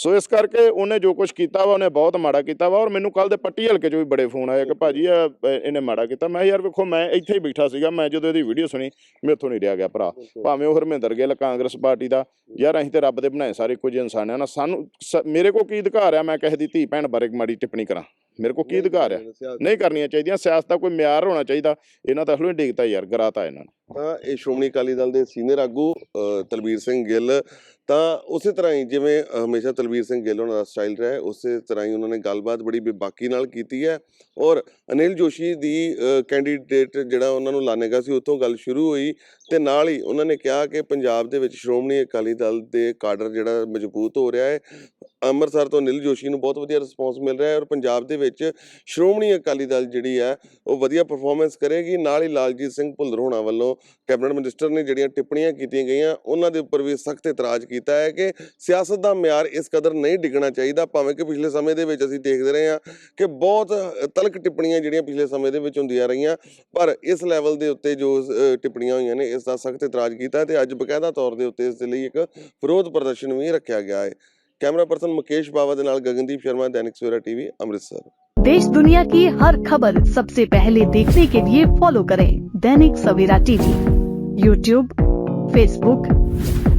Speaker 2: ਸੋ ਇਸ ਕਰਕੇ ਉਹਨੇ ਜੋ ਕੁਝ ਕੀਤਾ ਵਾ ਉਹਨੇ ਬਹੁਤ ਮਾੜਾ ਕੀਤਾ ਵਾ ਔਰ ਮੈਨੂੰ ਕੱਲ ਦੇ ਪੱਟੀ ਹਲਕੇ 'ਚੋਂ ਵੀ ਬੜੇ ਫੋਨ ਆਏ ਕਿ ਭਾਜੀ ਇਹ ਇਹ- ਇਹਨੇ ਮਾੜਾ ਕੀਤਾ। ਮੈਂ ਯਾਰ ਵੇਖੋ ਮੈਂ ਇੱਥੇ ਹੀ ਬੈਠਾ ਸੀਗਾ ਮੈਂ ਜਦੋਂ ਇਹਦੀ ਵੀਡੀਓ ਸੁਣੀ ਮੇਥੋਂ ਨਹੀਂ ਰਿਹਾ ਗਿਆ ਭਰਾ। ਭਾਵੇਂ ਉਹ ਹਰਮਿੰਦਰ ਗਿੱਲ ਕਾਂਗਰਸ ਪਾਰਟੀ ਦਾ ਯਾਰ ਅਸੀਂ ਤੇ ਰੱਬ ਦੇ ਬਣਾਏ ਸਾਰੇ ਕੁਝ ਇਨਸਾਨ ਆ ਨਾ ਸਾਨੂੰ ਮੇਰੇ ਕੋ ਕੀ ਅਧਿਕਾਰ ਆ? ਮੈਂ ਕਿਸੇ ਦੀ ਧੀ ਭੈਣ ਬਾਰੇ ਮਾੜੀ ਟਿੱਪਣੀ ਕਰਾਂ। ਮੇਰੇ ਕੋ ਕੀ ਅਧਿਕਾਰ ਆ? ਨਹੀਂ ਕਰਨੀਆਂ ਚਾਹੀਦੀਆਂ। ਸਿਆਸਤ ਦਾ ਕੋਈ ਮਿਆਰ ਹੋਣਾ ਚਾਹੀਦਾ। ਇਹਨਾਂ ਤਾਂ ਅਸਲੋਂ ਹੀ ਡਿੱਗਤਾ ਯਾਰ ਗਰਾਤਾ ਇਹਨਾਂ ਨੇ।
Speaker 1: ਤਾਂ ਇਹ ਸ਼੍ਰੋਮਣੀ ਅਕਾਲੀ ਦਲ ਦੇ ਸੀਨੀਅਰ ਆਗੂ ਅ, ਤਲਵੀਰ ਸਿੰਘ ਗਿੱਲ ਤਾਂ ਉਸੇ ਤਰ੍ਹਾਂ ਹੀ ਜਿਵੇਂ ਹਮੇਸ਼ਾ ਤਲਵੀਰ ਸਿੰਘ ਗਿੱਲ ਉਹਨਾਂ ਦਾ ਸਟਾਈਲ ਰਿਹਾ ਉਸੇ ਤਰ੍ਹਾਂ ਹੀ ਉਹਨਾਂ ਨੇ ਗੱਲਬਾਤ ਬੜੀ ਬੇਬਾਕੀ ਨਾਲ ਕੀਤੀ ਹੈ ਔਰ ਅਨਿਲ ਜੋਸ਼ੀ ਦੀ ਕੈਂਡੀਡੇਟ ਜਿਹੜਾ ਉਹਨਾਂ ਨੂੰ ਲਾਣੇਗਾ ਸੀ, ਉੱਥੋਂ ਗੱਲ ਸ਼ੁਰੂ ਹੋਈ ਤੇ ਨਾਲ ਹੀ ਉਹਨਾਂ ਨੇ ਕਿਹਾ ਕਿ ਪੰਜਾਬ ਦੇ ਵਿੱਚ ਸ਼੍ਰੋਮਣੀ ਅਕਾਲੀ ਦਲ ਦੇ ਕਾਡਰ ਜਿਹੜਾ ਮਜ਼ਬੂਤ ਹੋ ਰਿਹਾ ਹੈ, ਅੰਮ੍ਰਿਤਸਰ ਤੋਂ ਅਨਿਲ ਜੋਸ਼ੀ ਨੂੰ ਬਹੁਤ ਵਧੀਆ ਰਿਸਪੌਂਸ ਮਿਲ ਰਿਹਾ ਹੈ ਔਰ ਪੰਜਾਬ ਦੇ ਵਿੱਚ ਸ਼੍ਰੋਮਣੀ ਅਕਾਲੀ ਦਲ ਜਿਹੜੀ ਹੈ, ਉਹ ਵਧੀਆ ਪਰਫਾਰਮੈਂਸ ਕਰੇਗੀ, ਨਾਲ ਹੀ ਲਾਲਜੀਤ ਸਿੰਘ ਭੁੱਲਰ ਹੋਣਾ ਵੱਲੋਂ ਕੈਬਨਿਟ ਮਿਨਿਸਟਰ ਨੇ ਜਿਹੜੀਆਂ ਟਿੱਪਣੀਆਂ ਕੀਤੀਆਂ ਗਈਆਂ, ਉਹਨਾਂ ਦੇ ਉੱਪਰ ਵੀ ਸਖਤ ਇਤਰਾਜ਼ ਕੀਤਾ ਹੈ ਕਿ ਸਿਆਸਤ ਦਾ ਮਿਆਰ ਇਸ ਕਦਰ ਨਹੀਂ ਡਿੱਗਣਾ ਚਾਹੀਦਾ ਭਾਵੇਂ ਕਿ ਪਿਛਲੇ ਸਮੇਂ ਦੇ ਵਿੱਚ ਅਸੀਂ ਦੇਖਦੇ ਰਹੇ ਹਾਂ ਕਿ ਬਹੁਤ ਤਲਕ ਟਿੱਪਣੀਆਂ ਜਿਹੜੀਆਂ ਪਿਛਲੇ ਸਮੇਂ ਦੇ ਵਿੱਚ ਹੁੰਦੀਆਂ ਰਹੀਆਂ ਪਰ ਇਸ ਲੈਵਲ ਦੇ ਉੱਤੇ ਜੋ ਅ, ਟਿੱਪਣੀਆਂ ਹੋਈਆਂ ਨੇ ਇਸ ਦਾ ਸਖਤ ਇਤਰਾਜ਼ ਕੀਤਾ ਤੇ ਅੱਜ ਬਕਾਇਦਾ ਤੌਰ ਦੇ ਉੱਤੇ ਇਸ ਦੇ ਲਈ ਇੱਕ ਵਿਰੋਧ ਪ੍ਰਦਰਸ਼ਨ ਵੀ ਰੱਖਿਆ ਗਿਆ ਹੈ ਕੈਮਰਾ ਪਰਸਨ ਮੁਕੇਸ਼ ਬਾਵਾ ਦੇ ਨਾਲ ਗਗਨਦੀਪ ਸ਼ਰਮਾ ਦੈਨਿਕ ਸਵੇਰਾ ਟੀਵੀ ਅੰਮ੍ਰਿਤਸਰ
Speaker 3: देश दुनिया की हर खबर सबसे पहले देखने के लिए फॉलो करें Dainik Savera TV YouTube Facebook